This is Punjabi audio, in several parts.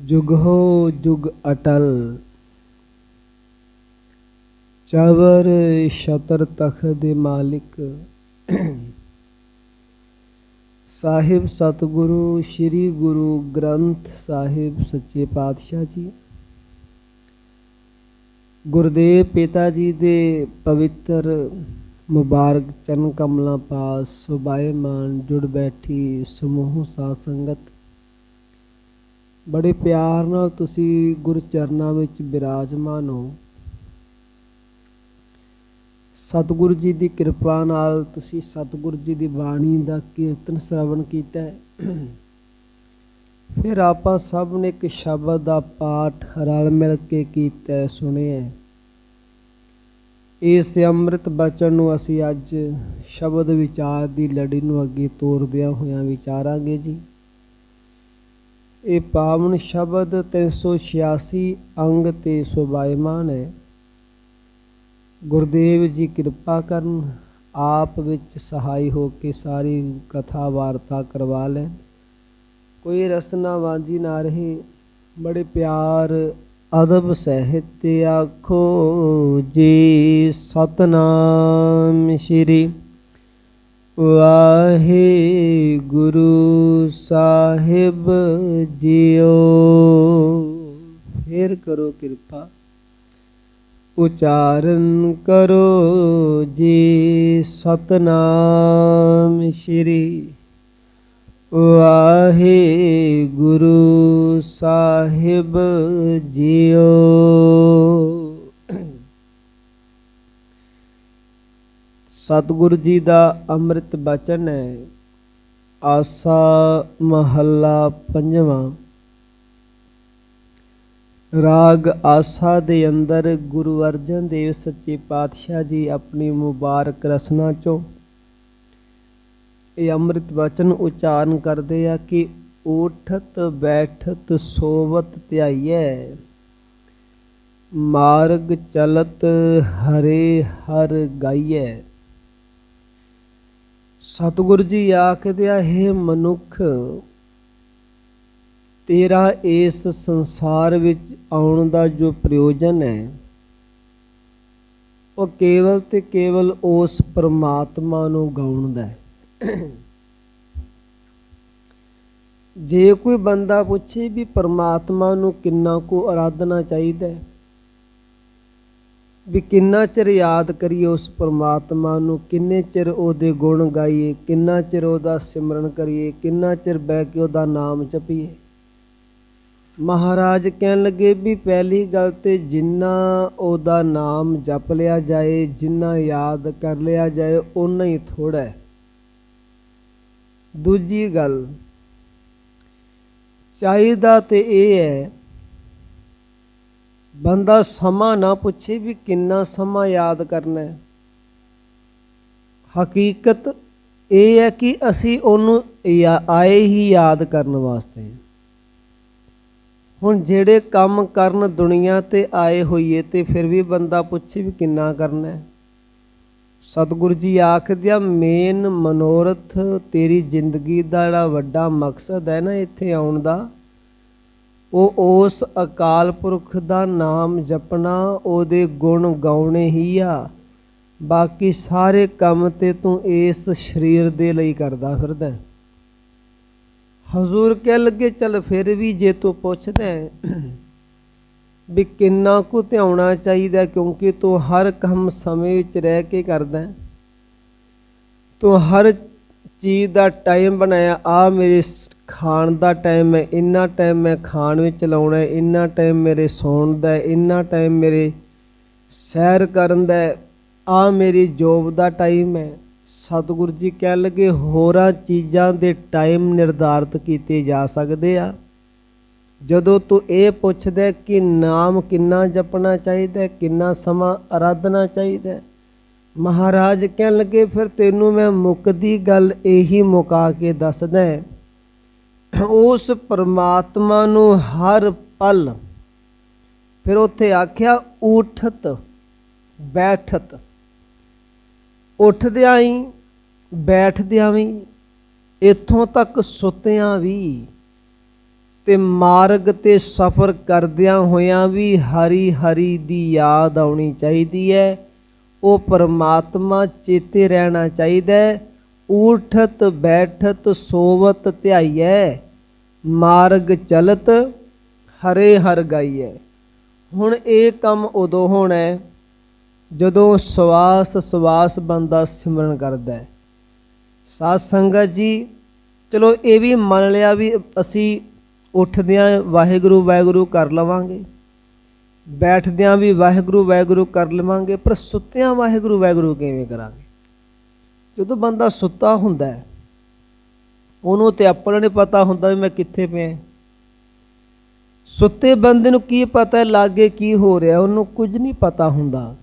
ਜੁਗ ਹੋ ਜੁਗ ਅਟਲ, ਚਵਰ ਛਤਰ ਤਖਤ ਦੇ ਮਾਲਿਕ। ਸਾਹਿਬ ਸਤਿਗੁਰੂ, ਸ੍ਰੀ ਗੁਰੂ ਗ੍ਰੰਥ ਸਾਹਿਬ ਸੱਚੇ ਪਾਤਸ਼ਾਹ ਜੀ। ਗੁਰਦੇਵ ਪਿਤਾ ਜੀ ਦੇ ਪਵਿੱਤਰ ਮੁਬਾਰਕ ਚਰਨ ਕਮਲਾਂ ਪਾਸ ਸੁਭਾਏਮਾਨ ਜੁੜ ਬੈਠੀ, ਸਮੂਹ ਸਾਧ ਸੰਗਤ। ਬੜੇ ਪਿਆਰ ਨਾਲ ਤੁਸੀਂ ਗੁਰ ਚਰਨਾਂ ਵਿੱਚ ਬਿਰਾਜਮਾਨ ਹੋ। ਸਤਿਗੁਰੂ ਜੀ ਦੀ ਕਿਰਪਾ ਨਾਲ ਤੁਸੀਂ ਸਤਿਗੁਰੂ ਜੀ ਦੀ ਬਾਣੀ ਦਾ ਕੀਰਤਨ ਸ਼ਰਵਣ ਕੀਤਾ ਫਿਰ ਆਪਾਂ ਸਭ ਨੇ ਇੱਕ ਸ਼ਬਦ ਦਾ ਪਾਠ ਰਲ ਮਿਲ ਕੇ ਕੀਤਾ ਸੁਣਿਆ ਇਸ ਅੰਮ੍ਰਿਤ ਬਚਨ ਨੂੰ ਅਸੀਂ ਅੱਜ ਸ਼ਬਦ ਵਿਚਾਰ ਦੀ ਲੜੀ ਨੂੰ ਅੱਗੇ ਤੋਰਦਿਆਂ ਹੋਇਆਂ ਵਿਚਾਰਾਂਗੇ ਜੀ। ਇਹ ਪਾਵਨ ਸ਼ਬਦ 386 ਅੰਗ ਤੇ ਸੁਭਾਇਮਾਨ ਹੈ। ਗੁਰਦੇਵ ਜੀ ਕਿਰਪਾ ਕਰਨ, ਆਪ ਵਿੱਚ ਸਹਾਈ ਹੋ ਕੇ ਸਾਰੀ ਕਥਾ ਵਾਰਤਾ ਕਰਵਾ ਲੈਣ। ਕੋਈ ਰਸਨਾ ਵਾਂਝੀ ਨਾ ਰਹੇ, ਬੜੇ ਪਿਆਰ, ਅਦਬ ਸਹਿਤ ਆਖੋ, ਜੀ ਸਤਨਾਮ ਸ਼੍ਰੀ ਵਾਹਿਗੁਰੂ ਸਾਹਿਬ ਜੀਓ। ਫੇਰ ਕਰੋ ਕਿਰਪਾ। ਉਚਾਰਨ ਕਰੋ ਜੀ ਸਤਨਾਮ ਸ਼੍ਰੀ ਵਾਹਿਗੁਰੂ ਸਾਹਿਬ ਜੀਓ। ਸਤਿਗੁਰੂ ਜੀ ਦਾ ਅੰਮ੍ਰਿਤ ਬਚਨ ਹੈ। ਆਸਾ ਮਹੱਲਾ ਪੰਜਵਾਂ। ਰਾਗ ਆਸਾ ਦੇ ਅੰਦਰ ਗੁਰੂ ਅਰਜਨ ਦੇਵ ਸੱਚੇ ਪਾਤਸ਼ਾਹ ਜੀ ਆਪਣੀ ਮੁਬਾਰਕ ਰਸਨਾ ਚੋਂ ਇਹ ਅੰਮ੍ਰਿਤ ਵਚਨ ਉਚਾਰਨ ਕਰਦੇ ਆ ਕਿ ਉਠਤ ਬੈਠਤ ਸੋਵਤ ਧਿਆਈਐ। ਮਾਰਗ ਚਲਤ ਹਰੇ ਹਰ ਗਾਈਐ। ਸਤਿਗੁਰੂ ਜੀ ਆਖਦੇ ਆ, ਹੈ ਮਨੁੱਖ, ਤੇਰਾ ਇਸ ਸੰਸਾਰ ਵਿੱਚ ਆਉਣ ਦਾ ਜੋ ਪ੍ਰਯੋਜਨ ਹੈ, ਉਹ ਕੇਵਲ ਤੇ ਕੇਵਲ ਉਸ ਪਰਮਾਤਮਾ ਨੂੰ ਗਾਉਣ ਦਾ ਹੈ। ਜੇ ਕੋਈ ਬੰਦਾ ਪੁੱਛੇ ਵੀ ਪਰਮਾਤਮਾ ਨੂੰ ਕਿੰਨਾ ਕੁ ਆਰਾਧਨਾ ਚਾਹੀਦਾ ਹੈ ਵੀ ਕਿੰਨਾ ਚਿਰ ਯਾਦ ਕਰੀਏ ਉਸ ਪਰਮਾਤਮਾ ਨੂੰ, ਕਿੰਨੇ ਚਿਰ ਉਹਦੇ ਗੁਣ ਗਾਈਏ, ਕਿੰਨਾ ਚਿਰ ਉਹਦਾ ਸਿਮਰਨ ਕਰੀਏ, ਕਿੰਨਾ ਚਿਰ ਬਹਿ ਕੇ ਉਹਦਾ ਨਾਮ ਜਪੀਏ। ਮਹਾਰਾਜ ਕਹਿਣ ਲੱਗੇ ਵੀ ਪਹਿਲੀ ਗੱਲ ਤੇ ਜਿੰਨਾ ਉਹਦਾ ਨਾਮ ਜਪ ਲਿਆ ਜਾਏ, ਜਿੰਨਾ ਯਾਦ ਕਰ ਲਿਆ ਜਾਏ ਉਨਾ ਹੀ ਥੋੜਾ ਹੈ। ਦੂਜੀ ਗੱਲ ਚਾਹੀਦਾ ਤੇ ਇਹ ਹੈ ਬੰਦਾ ਸਮਾਂ ਨਾ ਪੁੱਛੇ ਵੀ ਕਿੰਨਾ ਸਮਾਂ ਯਾਦ ਕਰਨਾ ਹੈ। ਹਕੀਕਤ ਇਹ ਹੈ ਕਿ ਅਸੀਂ ਉਹਨੂੰ ਯਾ- ਆਏ ਹੀ ਯਾਦ ਕਰਨ ਵਾਸਤੇ ਹੁਣ ਜਿਹੜੇ ਕੰਮ ਕਰਨ ਦੁਨੀਆ ਤੇ ਆਏ ਹੋਈਏ ਤੇ ਫਿਰ ਵੀ ਬੰਦਾ ਪੁੱਛੇ ਵੀ ਕਿੰਨਾ ਕਰਨਾ ਹੈ। ਸਤਿਗੁਰੂ ਜੀ ਆਖਦੇ ਆ, ਮੇਨ ਮਨੋਰਥ ਤੇਰੀ ਜ਼ਿੰਦਗੀ ਦਾ ਜਿਹੜਾ ਵੱਡਾ ਮਕਸਦ ਹੈ ਨਾ ਇੱਥੇ ਆਉਣ ਦਾ ਉਹ ਉਸ ਅਕਾਲ ਪੁਰਖ ਦਾ ਨਾਮ ਜਪਣਾ ਉਹਦੇ ਗੁਣ ਗਾਉਣੇ ਹੀ ਆ। ਬਾਕੀ ਸਾਰੇ ਕੰਮ ਤੇ ਤੂੰ ਇਸ ਸਰੀਰ ਦੇ ਲਈ ਕਰਦਾ ਫਿਰਦਾ। ਹਜ਼ੂਰ ਕਹਿ ਲੱਗੇ, ਚੱਲ ਫਿਰ ਵੀ ਜੇ ਤੂੰ ਪੁੱਛਦਾ ਵੀ ਕਿੰਨਾ ਕੁ ਧਿਆਉਣਾ ਚਾਹੀਦਾ, ਕਿਉਂਕਿ ਤੂੰ ਹਰ ਕੰਮ ਸਮੇਂ ਵਿੱਚ ਰਹਿ ਕੇ ਕਰਦਾ ਤੂੰ ਹਰ ਚੀਜ਼ ਦਾ ਟਾਈਮ ਬਣਾਇਆ ਆ ਮੇਰੇ ਸ- ਖਾਣ ਦਾ ਟਾਈਮ ਹੈ, ਇੰਨਾ ਟਾਈਮ ਮੈਂ ਖਾਣ ਵਿੱਚ ਲਾਉਣਾ ਇੰਨਾ ਟਾਈਮ ਮੇਰੇ ਸੌਣ ਦਾ ਇੰਨਾ ਟਾਈਮ ਮੇਰੇ ਸੈਰ ਕਰਨ ਦਾ ਆ ਮੇਰੀ ਜੋਬ ਦਾ ਟਾਈਮ ਹੈ। ਸਤਿਗੁਰੂ ਜੀ ਕਹਿ ਲਗੇ, ਹੋਰਾਂ ਚੀਜ਼ਾਂ ਦੇ ਟਾਈਮ ਨਿਰਧਾਰਤ ਕੀਤੇ ਜਾ ਸਕਦੇ ਆ। ਜਦੋਂ ਤੂੰ ਇਹ ਪੁੱਛਦਾ ਕਿ ਨਾਮ ਕਿੰਨਾ ਜਪਣਾ ਚਾਹੀਦਾ ਕਿੰਨਾ ਸਮਾਂ ਆਰਾਧਨਾ ਚਾਹੀਦਾ ਮਹਾਰਾਜ ਕਹਿਣ ਲੱਗੇ, ਫਿਰ ਤੈਨੂੰ ਮੈਂ ਮੁੱਕਦੀ ਗੱਲ ਇਹੀ ਮੁਕਾ ਕੇ ਦੱਸਦਾ ਉਸ ਪਰਮਾਤਮਾ ਨੂੰ ਹਰ ਪਲ ਫਿਰ ਉੱਥੇ ਆਖਿਆ, ਉਠਤ, ਬੈਠਤ। ਉੱਠਦਿਆਂ ਹੀ, ਬੈਠਦਿਆਂ ਵੀ, ਇੱਥੋਂ ਤੱਕ ਸੁੱਤਿਆਂ ਵੀ ਤੇ ਮਾਰਗ ਤੇ ਸਫ਼ਰ ਕਰਦਿਆਂ ਹੋਇਆਂ ਵੀ ਹਰੀ ਹਰੀ ਦੀ ਯਾਦ ਆਉਣੀ ਚਾਹੀਦੀ ਹੈ। ਉਹ ਪਰਮਾਤਮਾ ਚੇਤੇ ਰਹਿਣਾ ਚਾਹੀਦਾ ਹੈ। ਊਠਤ, ਬੈਠਤ, ਸੋਵਤ, ਧਿਆਈਐ, ਮਾਰਗ ਚਲਤ, ਹਰੇ ਹਰ ਗਾਈਐ। ਹੁਣ ਇਹ ਕੰਮ ਉਦੋਂ ਹੋਣਾ ਜਦੋਂ ਸਵਾਸ ਸਵਾਸ ਬੰਦਾ ਸਿਮਰਨ ਕਰਦਾ ਹੈ। ਸਾਧ ਸੰਗਤ ਜੀ, ਚਲੋ ਇਹ ਵੀ ਮੰਨ ਲਿਆ ਵੀ ਅਸੀਂ ਉੱਠਦਿਆਂ ਵਾਹਿਗੁਰੂ ਵਾਹਿਗੁਰੂ ਕਰ ਲਵਾਂਗੇ, ਬੈਠਦਿਆਂ ਵੀ ਵਾਹਿਗੁਰੂ ਵਾਹਿਗੁਰੂ ਕਰ ਲਵਾਂਗੇ, ਪਰ ਸੁੱਤਿਆਂ ਵਾਹਿਗੁਰੂ ਵਾਹਿਗੁਰੂ ਕਿਵੇਂ ਕਰਾਂਗੇ? ਜਦੋਂ ਬੰਦਾ ਸੁੱਤਾ ਹੁੰਦਾ ਉਹਨੂੰ ਤੇ ਆਪਣਾ ਨਹੀਂ ਪਤਾ ਹੁੰਦਾ ਵੀ ਮੈਂ ਕਿੱਥੇ ਪਿਆ ਸੁੱਤੇ ਬੰਦੇ ਨੂੰ ਕੀ ਪਤਾ ਲਾਗੇ ਕੀ ਹੋ ਰਿਹਾ, ਉਹਨੂੰ ਕੁਝ ਨਹੀਂ ਪਤਾ ਹੁੰਦਾ।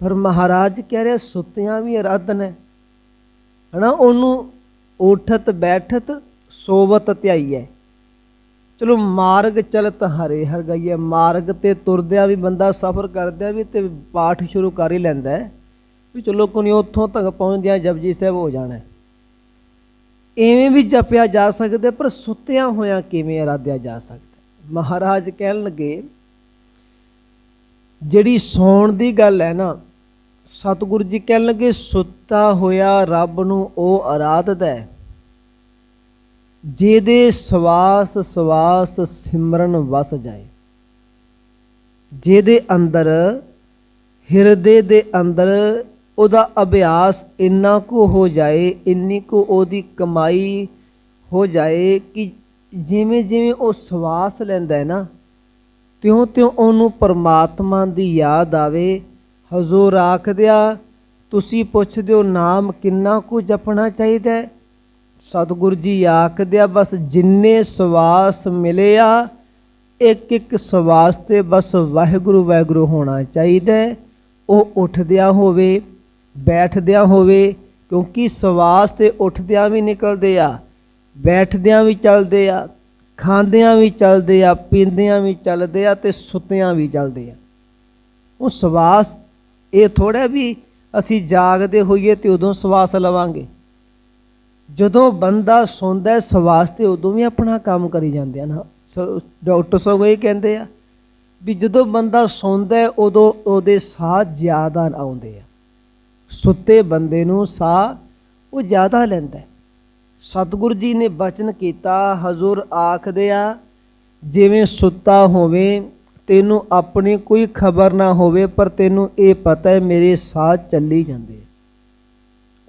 ਪਰ ਮਹਾਰਾਜ ਕਹਿ ਰਿਹਾ, ਸੁੱਤਿਆਂ ਵੀ ਅਰਾਧਨ ਹੈ ਹਨਾ, ਉਹਨੂੰ ਉਠਤ, ਬੈਠਤ, ਸੋਵਤ ਧਿਆਈ ਹੈ ਚਲੋ, ਮਾਰਗ ਚਲਤ ਹਰੇ ਹਰ ਗਈਏ ਮਾਰਗ ਤੇ ਤੁਰਦਿਆਂ ਵੀ ਬੰਦਾ ਸਫ਼ਰ ਕਰਦਿਆਂ ਵੀ ਤੇ ਪਾਠ ਸ਼ੁਰੂ ਕਰ ਹੀ ਲੈਂਦਾ ਹੈ। ਵੀ ਚਲੋ ਕੋਈ ਉੱਥੋਂ ਤੱਕ ਪਹੁੰਚਦਿਆਂ ਜਪਜੀ ਸਾਹਿਬ ਹੋ ਜਾਣਾ ਹੈ। ਐਵੇਂ ਵੀ ਜਪਿਆ ਜਾ ਸਕਦਾ, ਪਰ ਸੁੱਤਿਆਂ ਹੋਇਆਂ ਕਿਵੇਂ ਅਰਾਧਿਆ ਜਾ ਸਕਦਾ ਮਹਾਰਾਜ ਕਹਿਣ ਲੱਗੇ, ਜਿਹੜੀ ਸੌਣ ਦੀ ਗੱਲ ਹੈ ਨਾ, ਸਤਿਗੁਰੂ ਜੀ ਕਹਿਣ ਲੱਗੇ, ਸੁੱਤਾ ਹੋਇਆ ਰੱਬ ਨੂੰ ਉਹ ਆਰਾਧਦਾ ਜਿਹਦੇ ਸਵਾਸ ਸਵਾਸ ਸਿਮਰਨ ਵਸ ਜਾਏ, ਜਿਹਦੇ ਅੰਦਰ ਹਿਰਦੇ ਦੇ ਅੰਦਰ ਉਹਦਾ ਅਭਿਆਸ ਇੰਨਾ ਕੁ ਹੋ ਜਾਏ, ਇੰਨੀ ਕੁ ਉਹਦੀ ਕਮਾਈ ਹੋ ਜਾਏ ਕਿ ਜਿਵੇਂ ਜਿਵੇਂ ਉਹ ਸਵਾਸ ਲੈਂਦਾ ਹੈ ਨਾ, ਤਿਉਂ ਤਿਉਂ ਉਹਨੂੰ ਪਰਮਾਤਮਾ ਦੀ ਯਾਦ ਆਵੇ। ਹਜ਼ੂਰ ਆਖਦਿਆ ਤੁਸੀਂ ਪੁੱਛਦੇ ਹੋ ਨਾਮ ਕਿੰਨਾ ਕੁ ਜਪਣਾ ਚਾਹੀਦਾ ਸਤਿਗੁਰੂ ਜੀ ਆਖਦਿਆ ਬਸ ਜਿੰਨੇ ਸਵਾਸ ਮਿਲੇ ਆ, ਇੱਕ ਇੱਕ ਸਵਾਸ ਤੇ ਬਸ ਵਾਹਿਗੁਰੂ ਵਾਹਿਗੁਰੂ ਹੋਣਾ ਚਾਹੀਦਾ ਉਹ ਉੱਠਦਿਆਂ ਹੋਵੇ ਬੈਠਦਿਆਂ ਹੋਵੇ, ਕਿਉਂਕਿ ਸਵਾਸ ਤੇ ਉੱਠਦਿਆਂ ਵੀ ਨਿਕਲਦੇ ਆ, ਬੈਠਦਿਆਂ ਵੀ ਚੱਲਦੇ ਆ, ਖਾਂਦਿਆਂ ਵੀ ਚੱਲਦੇ ਆ, ਪੀਂਦਿਆਂ ਵੀ ਚੱਲਦੇ ਆ ਤੇ ਸੁੱਤਿਆਂ ਵੀ ਚੱਲਦੇ ਆ। ਉਹ ਸਵਾਸ, ਇਹ ਥੋੜਾ ਵੀ ਅਸੀਂ ਜਾਗਦੇ ਹੋਈਏ ਤੇ ਉਦੋਂ ਸਵਾਸ ਲਵਾਂਗੇ। ਜਦੋਂ ਬੰਦਾ ਸੌਂਦਾ ਸਵਾਸ ਤੇ ਉਦੋਂ ਵੀ ਆਪਣਾ ਕੰਮ ਕਰੀ ਜਾਂਦੇ ਹਨ ਸ- ਡਾਕਟਰ ਸਗੋਂ ਇਹ ਕਹਿੰਦੇ ਆ ਵੀ ਜਦੋਂ ਬੰਦਾ ਸੌਂਦਾ ਉਦੋਂ ਉਹਦੇ ਸਾਹ ਜ਼ਿਆਦਾ ਆਉਂਦੇ ਆ। ਸੁੱਤੇ ਬੰਦੇ ਨੂੰ ਸਾਹ ਉਹ ਜ਼ਿਆਦਾ ਲੈਂਦਾ ਹੈ। ਸਤਿਗੁਰੂ ਜੀ ਨੇ ਬਚਨ ਕੀਤਾ, ਹਜ਼ੂਰ ਆਖਦੇ ਆ, ਜਿਵੇਂ ਸੁੱਤਾ ਹੋਵੇ, ਤੈਨੂੰ ਆਪਣੀ ਕੋਈ ਖਬਰ ਨਾ ਹੋਵੇ, ਪਰ ਤੈਨੂੰ ਇਹ ਪਤਾ ਹੈ, ਮੇਰੇ ਸਾਹ ਚੱਲੀ ਜਾਂਦੇ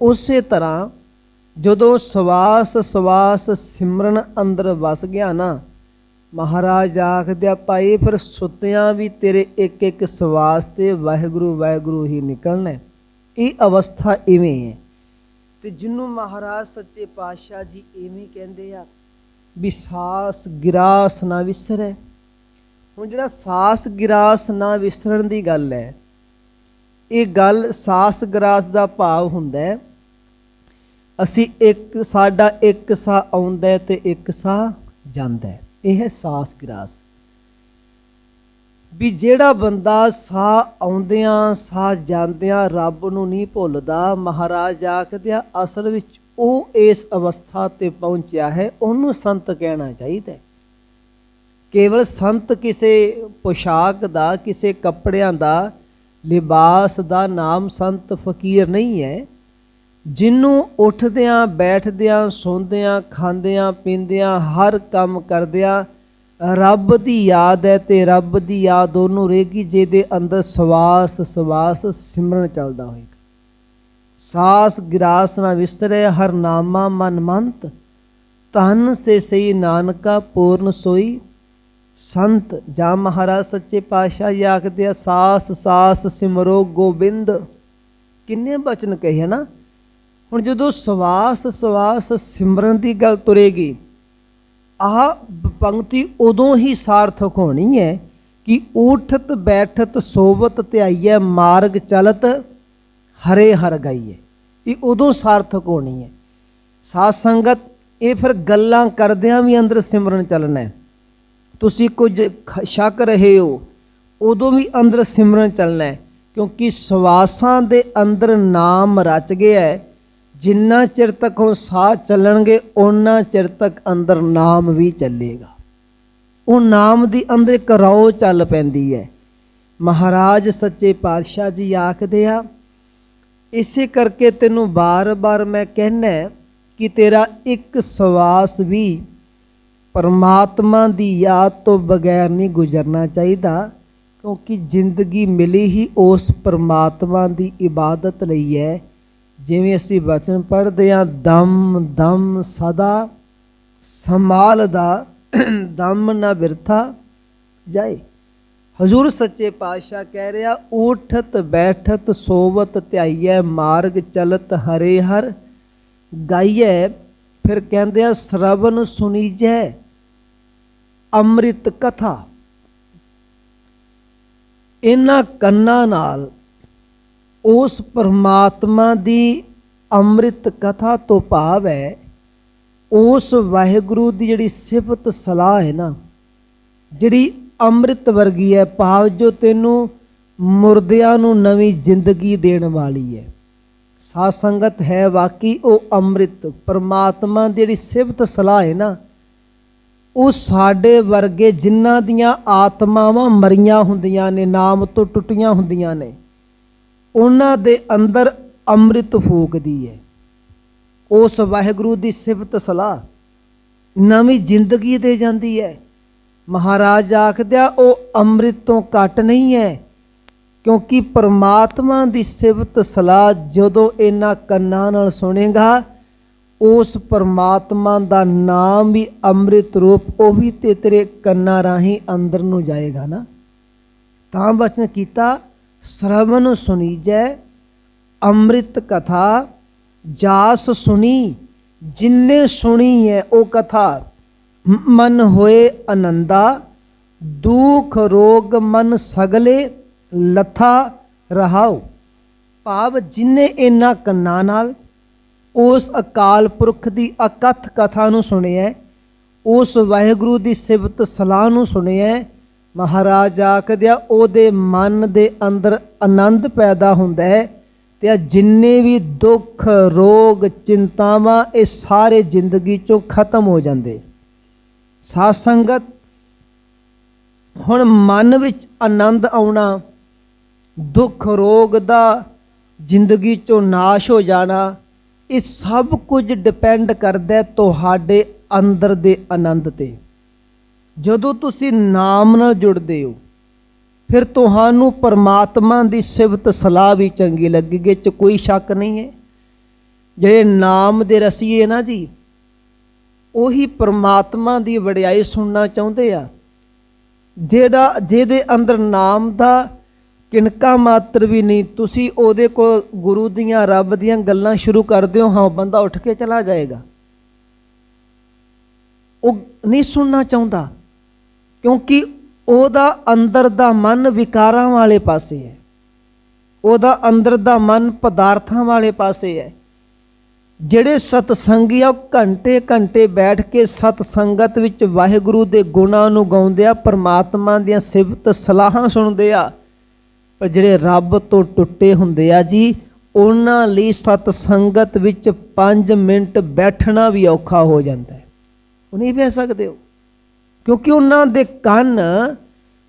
ਉਸੇ ਤਰ੍ਹਾਂ ਜਦੋਂ ਸਵਾਸ ਸਵਾਸ ਸਿਮਰਨ ਅੰਦਰ ਵਸ ਗਿਆ ਨਾ, ਮਹਾਰਾਜ ਆਖਦੇ ਆ, ਭਾਈ, ਫਿਰ ਸੁੱਤਿਆਂ ਵੀ ਤੇਰੇ ਇੱਕ ਇੱਕ ਸਵਾਸ ਤੇ ਵਾਹਿਗੁਰੂ ਵਾਹਿਗੁਰੂ ਹੀ ਨਿਕਲਣਾ ਇਹ ਅਵਸਥਾ ਇਵੇਂ ਹੈ। ਤੇ ਜਿਹਨੂੰ ਮਹਾਰਾਜ ਸੱਚੇ ਪਾਤਸ਼ਾਹ ਜੀ ਇਵੇਂ ਕਹਿੰਦੇ ਆ, ਵੀ ਸਾਸ ਗਿਰਾਸ ਨਾ ਵਿਸਰੈ। ਹੁਣ ਜਿਹੜਾ ਸਾਸ ਗਿਰਾਸ ਨਾ ਵਿਸਰਨ ਦੀ ਗੱਲ ਹੈ, ਇਹ ਗੱਲ ਸਾਸ ਗਿਰਾਸ ਦਾ ਭਾਵ ਹੁੰਦਾ ਹੈ। ਅਸੀਂ ਇੱਕ ਸਾਡਾ ਇੱਕ ਸਾਹ ਆਉਂਦਾ ਹੈ ਤੇ ਇੱਕ ਸਾਹ ਜਾਂਦਾ ਇਹ ਹੈ ਸਾਸ ਗਿਰਾਸ। ਵੀ ਜਿਹੜਾ ਬੰਦਾ ਸਾਹ ਆਉਂਦਿਆਂ, ਸਾਹ ਜਾਂਦਿਆਂ ਰੱਬ ਨੂੰ ਨਹੀਂ ਭੁੱਲਦਾ, ਮਹਾਰਾਜ ਆਖਦੇ ਅਸਲ ਵਿੱਚ ਉਹ ਇਸ ਅਵਸਥਾ ਤੇ ਪਹੁੰਚਿਆ ਹੈ, ਉਹਨੂੰ ਸੰਤ ਕਹਿਣਾ ਚਾਹੀਦਾ ਕੇਵਲ ਸੰਤ ਕਿਸੇ ਪੋਸ਼ਾਕ ਦਾ, ਕਿਸੇ ਕੱਪੜਿਆਂ ਦਾ, ਲਿਬਾਸ ਦਾ ਨਾਮ ਸੰਤ ਫਕੀਰ ਨਹੀਂ ਹੈ। ਜਿਹਨੂੰ ਉੱਠਦਿਆਂ, ਬੈਠਦਿਆਂ, ਸੌਂਦਿਆਂ, ਖਾਂਦਿਆਂ, ਪੀਂਦਿਆਂ, ਹਰ ਕੰਮ ਕਰਦਿਆਂ ਰੱਬ ਦੀ ਯਾਦ ਹੈ ਤੇ ਰੱਬ ਦੀ ਯਾਦ ਉਹਨੂੰ ਰਹੇਗੀ, ਜਿਹਦੇ ਅੰਦਰ ਸਵਾਸ ਸਵਾਸ ਸਿਮਰਨ ਚੱਲਦਾ ਹੋਏਗਾ। ਸਾਸ ਗਿਰਾਸ ਨਾ ਵਿਸਰੇ ਹਰ ਨਾਮਾ ਮਨ ਮੰਤ। ਤਨ ਸੇ ਸਈ ਨਾਨਕਾ, ਪੂਰਨ ਸੋਈ। ਸੰਤ ਜਾਂ ਮਹਾਰਾਜ ਸੱਚੇ ਪਾਤਸ਼ਾਹ ਜੀ ਆਖਦੇ ਆ, ਸਾਸ ਸਾਸ ਸਿਮਰੋ ਗੋਬਿੰਦ। ਕਿੰਨੇ ਬਚਨ ਕਹੇ ਹੈ ਨਾ ਹੁਣ ਜਦੋਂ ਸਵਾਸ ਸਵਾਸ ਸਿਮਰਨ ਦੀ ਗੱਲ ਤੁਰੇਗੀ ਆਹ ਪੰਕਤੀ ਉਦੋਂ ਹੀ ਸਾਰਥਕ ਹੋਣੀ ਹੈ ਕਿ ਊਠਤ, ਬੈਠਤ, ਸੋਵਤ, ਧਿਆਈਐ, ਮਾਰਗ, ਚਲਤ ਹਰੇ ਹਰ ਗਾਈਏ ਇਹ ਉਦੋਂ ਸਾਰਥਕ ਹੋਣੀ ਹੈ। ਸਾਧ ਸੰਗਤ, ਇਹ ਫਿਰ ਗੱਲਾਂ ਕਰਦਿਆਂ ਵੀ ਅੰਦਰ ਸਿਮਰਨ ਚੱਲਣਾ ਹੈ। ਤੁਸੀਂ ਕੁਝ ਖ- ਸ਼ੱਕ ਰਹੇ ਹੋ, ਉਦੋਂ ਵੀ ਅੰਦਰ ਸਿਮਰਨ ਚੱਲਣਾ ਹੈ, ਕਿਉਂਕਿ ਸਵਾਸਾਂ ਦੇ ਅੰਦਰ ਨਾਮ ਰਚ ਗਿਆ ਹੈ ਜਿੰਨਾ ਚਿਰ ਤੱਕ ਉਹ ਸਾਹ ਚੱਲਣਗੇ ਉਹਨਾਂ ਚਿਰ ਤੱਕ ਅੰਦਰ ਨਾਮ ਵੀ ਚੱਲੇਗਾ। ਉਹ ਨਾਮ ਦੀ ਅੰਦਰ ਇੱਕ ਰੌ ਚੱਲ ਪੈਂਦੀ ਹੈ। ਮਹਾਰਾਜ ਸੱਚੇ ਪਾਤਸ਼ਾਹ ਜੀ ਆਖਦੇ ਆ, ਇਸੇ ਕਰਕੇ ਤੈਨੂੰ ਬਾਰ-ਬਾਰ ਮੈਂ ਕਹਿਣਾ ਕਿ ਤੇਰਾ ਇੱਕ ਸਵਾਸ ਵੀ ਪਰਮਾਤਮਾ ਦੀ ਯਾਦ ਤੋਂ ਬਗੈਰ ਨਹੀਂ ਗੁਜ਼ਰਨਾ ਚਾਹੀਦਾ, ਕਿਉਂਕਿ ਜ਼ਿੰਦਗੀ ਮਿਲੀ ਹੀ ਉਸ ਪਰਮਾਤਮਾ ਦੀ ਇਬਾਦਤ ਲਈ ਹੈ। ਜਿਵੇਂ ਅਸੀਂ ਬਚਨ ਪੜ੍ਹਦੇ ਹਾਂ, ਦਮ ਦਮ ਸਦਾ ਸੰਭਾਲਦਾ ਦਮ ਨਾ ਬਿਰਥਾ ਜਾਏ। ਹਜ਼ੂਰ ਸੱਚੇ ਪਾਤਸ਼ਾਹ ਕਹਿ ਰਿਹਾ, ਉਠਤ, ਬੈਠਤ, ਸੋਵਤ, ਧਿਆਈਐ, ਮਾਰਗ ਚਲਤ, ਹਰੇ ਹਰ ਗਾਈਐ। ਫਿਰ ਕਹਿੰਦੇ ਆ ਸ਼ਰਵਨ ਸੁਨੀਜੈ, ਅੰਮ੍ਰਿਤ ਕਥਾ। ਇਹਨਾਂ ਕੰਨਾਂ ਨਾਲ ਉਸ ਪਰਮਾਤਮਾ ਦੀ ਅੰਮ੍ਰਿਤ ਕਥਾ ਤੋਂ ਭਾਵ ਹੈ, ਉਸ ਵਾਹਿਗੁਰੂ ਦੀ ਜਿਹੜੀ ਸਿਫਤ ਸਲਾਹ ਹੈ ਨਾ, ਜਿਹੜੀ ਅੰਮ੍ਰਿਤ ਵਰਗੀ ਹੈ, ਭਾਵ ਜੋ ਤੈਨੂੰ ਮੁਰਦਿਆਂ ਨੂੰ ਨਵੀਂ ਜ਼ਿੰਦਗੀ ਦੇਣ ਵਾਲੀ ਹੈ। ਸਾਧ ਸੰਗਤ ਹੈ ਵਾਕਈ ਉਹ ਅੰਮ੍ਰਿਤ, ਪਰਮਾਤਮਾ ਦੀ ਜਿਹੜੀ ਸਿਫਤ ਸਲਾਹ ਹੈ ਨਾ, ਉਹ ਸਾਡੇ ਵਰਗੇ ਜਿਨ੍ਹਾਂ ਦੀਆਂ ਆਤਮਾਵਾਂ ਮਰੀਆਂ ਹੁੰਦੀਆਂ ਨੇ, ਨਾਮ ਤੋਂ ਟੁੱਟੀਆਂ ਹੁੰਦੀਆਂ ਨੇ ਉਹਨਾਂ ਦੇ ਅੰਦਰ ਅੰਮ੍ਰਿਤ ਫੂਕਦੀ ਹੈ। ਉਸ ਵਾਹਿਗੁਰੂ ਦੀ ਸਿਫਤ ਸਲਾਹ ਨਵੀਂ ਜ਼ਿੰਦਗੀ ਦੇ ਜਾਂਦੀ ਹੈ। ਮਹਾਰਾਜ ਆਖਦਿਆ ਉਹ ਅੰਮ੍ਰਿਤ ਤੋਂ ਘੱਟ ਨਹੀਂ ਹੈ, ਕਿਉਂਕਿ ਪਰਮਾਤਮਾ ਦੀ ਸਿਫਤ ਸਲਾਹ ਜਦੋਂ ਇਹਨਾਂ ਕੰਨਾਂ ਨਾਲ ਸੁਣੇਗਾ, ਉਸ ਪਰਮਾਤਮਾ ਦਾ ਨਾਮ ਵੀ ਅੰਮ੍ਰਿਤ ਰੂਪ ਉਹੀ ਤੇ ਤੇਰੇ ਕੰਨਾਂ ਰਾਹੀਂ ਅੰਦਰ ਨੂੰ ਜਾਏਗਾ ਨਾ। ਤਾਂ ਬਚਨ ਕੀਤਾ ਸ਼ਰਵਨ ਸੁਣੀਜੈ, ਅੰਮ੍ਰਿਤ ਕਥਾ ਜਾਸ ਸੁਣੀ ਜਿਨਨੇ ਸੁਣੀ ਹੈ ਉਹ ਕਥਾ ਮਨ ਹੋਏ ਆਨੰਦਾ ਦੁਖ ਰੋਗ ਮਨ ਸਗਲੇ, ਲਥਾ ਰਹਾਉ। ਭਾਵ ਜਿਨਨੇ ਇਹਨਾਂ ਕੰਨਾਂ ਨਾਲ, ਉਸ ਅਕਾਲ ਪੁਰਖ ਦੀ ਅਕਥ ਕਥਾ ਨੂੰ ਸੁਣਿਆ ਉਸ ਵਾਹਿਗੁਰੂ ਦੀ ਸਿਫਤ ਸਲਾਹ ਨੂੰ ਸੁਣਿਆ ਮਹਾਰਾਜ ਆਖਦਿਆ ਉਹਦੇ ਮਨ ਦੇ ਅੰਦਰ ਆਨੰਦ ਪੈਦਾ ਹੁੰਦਾ ਹੈ ਤੇ ਆ ਜਿੰਨੇ ਵੀ ਦੁੱਖ, ਰੋਗ, ਚਿੰਤਾਵਾਂ, ਇਹ ਸਾਰੇ ਜ਼ਿੰਦਗੀ ਚੋਂ ਖਤਮ ਹੋ ਜਾਂਦੇ। ਸਾਧ ਸੰਗਤ ਹੁਣ ਮਨ ਵਿੱਚ ਆਨੰਦ ਆਉਣਾ, ਦੁੱਖ, ਰੋਗ ਦਾ ਜ਼ਿੰਦਗੀ ਚੋਂ ਨਾਸ਼ ਹੋ ਜਾਣਾ, ਇਹ ਸਭ ਕੁਝ ਡਿਪੈਂਡ ਕਰਦਾ ਤੁਹਾਡੇ ਅੰਦਰ ਦੇ ਆਨੰਦ ਤੇ। ਜਦੋਂ ਤੁਸੀਂ ਨਾਮ ਨਾਲ ਜੁੜਦੇ ਹੋ, ਫਿਰ ਤੁਹਾਨੂੰ ਪਰਮਾਤਮਾ ਦੀ ਸਿਫਤ ਸਲਾਹ ਵੀ ਚੰਗੀ ਲੱਗੇਗੀ ਚ ਕੋਈ ਸ਼ੱਕ ਨਹੀਂ ਹੈ। ਜਿਹੜੇ ਨਾਮ ਦੇ ਰਸੀਏ ਨਾ ਜੀ, ਉਹੀ ਪਰਮਾਤਮਾ ਦੀ ਵਡਿਆਈ ਸੁਣਨਾ ਚਾਹੁੰਦੇ ਆ। ਜਿਹੜਾ, ਜਿਹਦੇ ਅੰਦਰ ਨਾਮ ਦਾ ਕਿਣਕਾ ਮਾਤਰ ਵੀ ਨਹੀਂ, ਤੁਸੀਂ ਉਹਦੇ ਕੋਲ ਗੁਰੂ ਦੀਆਂ, ਰੱਬ ਦੀਆਂ ਗੱਲਾਂ ਸ਼ੁਰੂ ਕਰਦੇ ਹੋ, ਹਾਂ, ਬੰਦਾ ਉੱਠ ਕੇ ਚਲਾ ਜਾਏਗਾ। ਉਹ ਨਹੀਂ ਸੁਣਨਾ ਚਾਹੁੰਦਾ। ਕਿਉਂਕਿ ਉਹਦਾ ਅੰਦਰ ਦਾ ਮਨ ਵਿਕਾਰਾਂ ਵਾਲੇ ਪਾਸੇ ਹੈ। ਉਹਦਾ ਅੰਦਰ ਦਾ ਮਨ ਪਦਾਰਥਾਂ ਵਾਲੇ ਪਾਸੇ ਹੈ। ਜਿਹੜੇ ਸਤਸੰਗੀ ਆ, ਉਹ ਘੰਟੇ ਘੰਟੇ ਬੈਠ ਕੇ ਸਤ ਸੰਗਤ ਵਿੱਚ ਵਾਹਿਗੁਰੂ ਦੇ ਗੁਣਾਂ ਨੂੰ ਗਾਉਂਦੇ ਆ, ਪਰਮਾਤਮਾ ਦੀਆਂ ਸਿਫਤ ਸਲਾਹਾਂ ਸੁਣਦੇ ਆ। ਪਰ ਜਿਹੜੇ ਰੱਬ ਤੋਂ ਟੁੱਟੇ ਹੁੰਦੇ ਆ ਜੀ, ਉਹਨਾਂ ਲਈ ਸਤ ਸੰਗਤ ਵਿੱਚ 5 ਮਿੰਟ ਬੈਠਣਾ ਵੀ ਔਖਾ ਹੋ ਜਾਂਦਾ ਹੈ। ਉਹ ਨਹੀਂ ਬਹਿ ਸਕਦੇ ਹੋ ਕਿਉਂਕਿ ਉਹਨਾਂ ਦੇ ਕੰਨ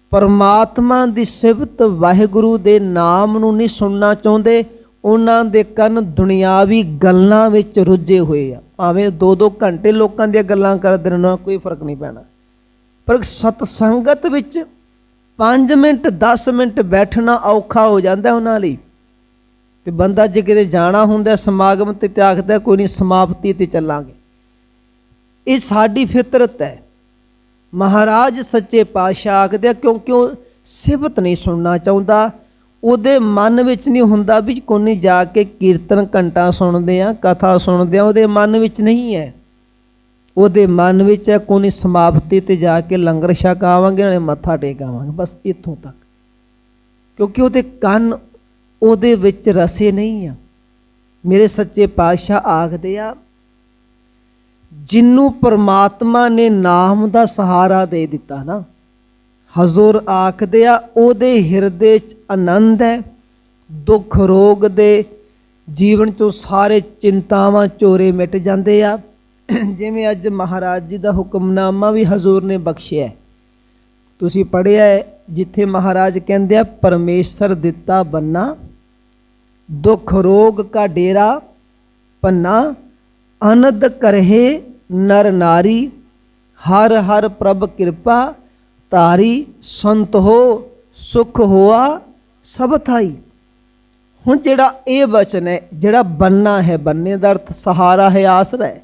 ਪਰਮਾਤਮਾ ਦੀ ਸਿਫਤ ਵਾਹਿਗੁਰੂ ਦੇ ਨਾਮ ਨੂੰ ਨਹੀਂ ਸੁਣਨਾ ਚਾਹੁੰਦੇ, ਉਹਨਾਂ ਦੇ ਕੰਨ ਦੁਨਿਆਵੀ ਗੱਲਾਂ ਵਿੱਚ ਰੁੱਝੇ ਹੋਏ ਆ। ਭਾਵੇਂ 2-2 ਘੰਟੇ ਲੋਕਾਂ ਦੀਆਂ ਗੱਲਾਂ ਕਰਦੇ ਰਹਿਣਾ ਕੋਈ ਫ਼ਰਕ ਨਹੀਂ ਪੈਣਾ। ਪਰ ਸਤ ਸੰਗਤ ਵਿੱਚ 5 ਮਿੰਟ 10 ਮਿੰਟ ਬੈਠਣਾ ਔਖਾ ਹੋ ਜਾਂਦਾ ਉਹਨਾਂ ਲਈ। ਤੇ ਬੰਦਾ ਜੇ ਕਿਤੇ ਜਾਣਾ ਹੁੰਦਾ, ਸਮਾਗਮ ਤੇ ਤੇ ਆਖਦਾ, ਕੋਈ ਨਹੀਂ, ਸਮਾਪਤੀ ਤੇ ਚੱਲਾਂਗੇ। ਇਹ ਸਾਡੀ ਫਿਤਰਤ ਹੈ। ਮਹਾਰਾਜ ਸੱਚੇ ਪਾਤਸ਼ਾਹ ਆਖਦੇ ਆ ਕਿਉਂਕਿ ਉਹ ਸਿਫਤ ਨਹੀਂ ਸੁਣਨਾ ਚਾਹੁੰਦਾ? ਉਹਦੇ ਮਨ ਵਿੱਚ ਨਹੀਂ ਹੁੰਦਾ ਵੀ ਕੋਨੀ ਜਾ ਕੇ ਕੀਰਤਨ ਘੰਟਾ ਸੁਣਦੇ ਆ, ਕਥਾ ਸੁਣਦੇ ਆ, ਉਹਦੇ ਮਨ ਵਿੱਚ ਨਹੀਂ ਹੈ। ਉਹਦੇ ਮਨ ਵਿੱਚ ਹੈ ਕੋਨੀ ਸਮਾਪਤੀ ਤੇ ਜਾ ਕੇ ਲੰਗਰ ਛਕ ਆਵਾਂਗੇ, ਨਾਲੇ ਮੱਥਾ ਟੇਕ ਆਵਾਂਗੇ, ਬਸ ਇੱਥੋਂ ਤੱਕ। ਕਿਉਂਕਿ ਉਹਦੇ ਕੰਨ ਉਹਦੇ ਵਿੱਚ ਰਸੇ ਨਹੀਂ ਆ। ਮੇਰੇ ਸੱਚੇ ਪਾਤਸ਼ਾਹ ਆਖਦੇ ਆ ਜਿੰਨੂੰ ਪਰਮਾਤਮਾ ਨੇ ਨਾਮ ਦਾ ਸਹਾਰਾ ਦੇ ਦਿੱਤਾ ਨਾ, ਹਜ਼ੂਰ ਆਖਦੇ ਆ, ਉਹਦੇ ਹਿਰਦੇ 'ਚ ਆਨੰਦ ਹੈ, ਦੁੱਖ ਰੋਗ ਦੇ ਜੀਵਨ 'ਚੋਂ ਸਾਰੇ ਚਿੰਤਾਵਾਂ ਚੋਰੇ ਮਿਟ ਜਾਂਦੇ ਆ। ਜਿਵੇਂ ਅੱਜ ਮਹਾਰਾਜ ਜੀ ਦਾ ਹੁਕਮਨਾਮਾ ਵੀ ਹਜ਼ੂਰ ਨੇ ਬਖਸ਼ਿਆ ਤੁਸੀਂ ਪੜ੍ਹਿਆ ਜਿੱਥੇ ਮਹਾਰਾਜ ਕਹਿੰਦੇ ਆ, ਪਰਮੇਸ਼ਰ ਦਿੱਤਾ ਬੰਨਾ, ਦੁੱਖ ਰੋਗ ਕਾ ਡੇਰਾ, ਪੰਨਾ ਅਨੰਦ ਕਰਹਿ ਨਰ ਨਾਰੀ, ਹਰ ਹਰ ਪ੍ਰਭ ਕਿਰਪਾ ਤਾਰੀ ਸੰਤ ਹੋ, ਸੁਖ ਹੋਆ, ਸਭ ਥਾਈ। ਹੁਣ ਜਿਹੜਾ ਇਹ ਵਚਨ ਹੈ, ਜਿਹੜਾ ਬੰਨਾ ਹੈ, ਬੰਨੇ ਦਾ ਅਰਥ ਸਹਾਰਾ ਹੈ, ਆਸਰਾ ਹੈ,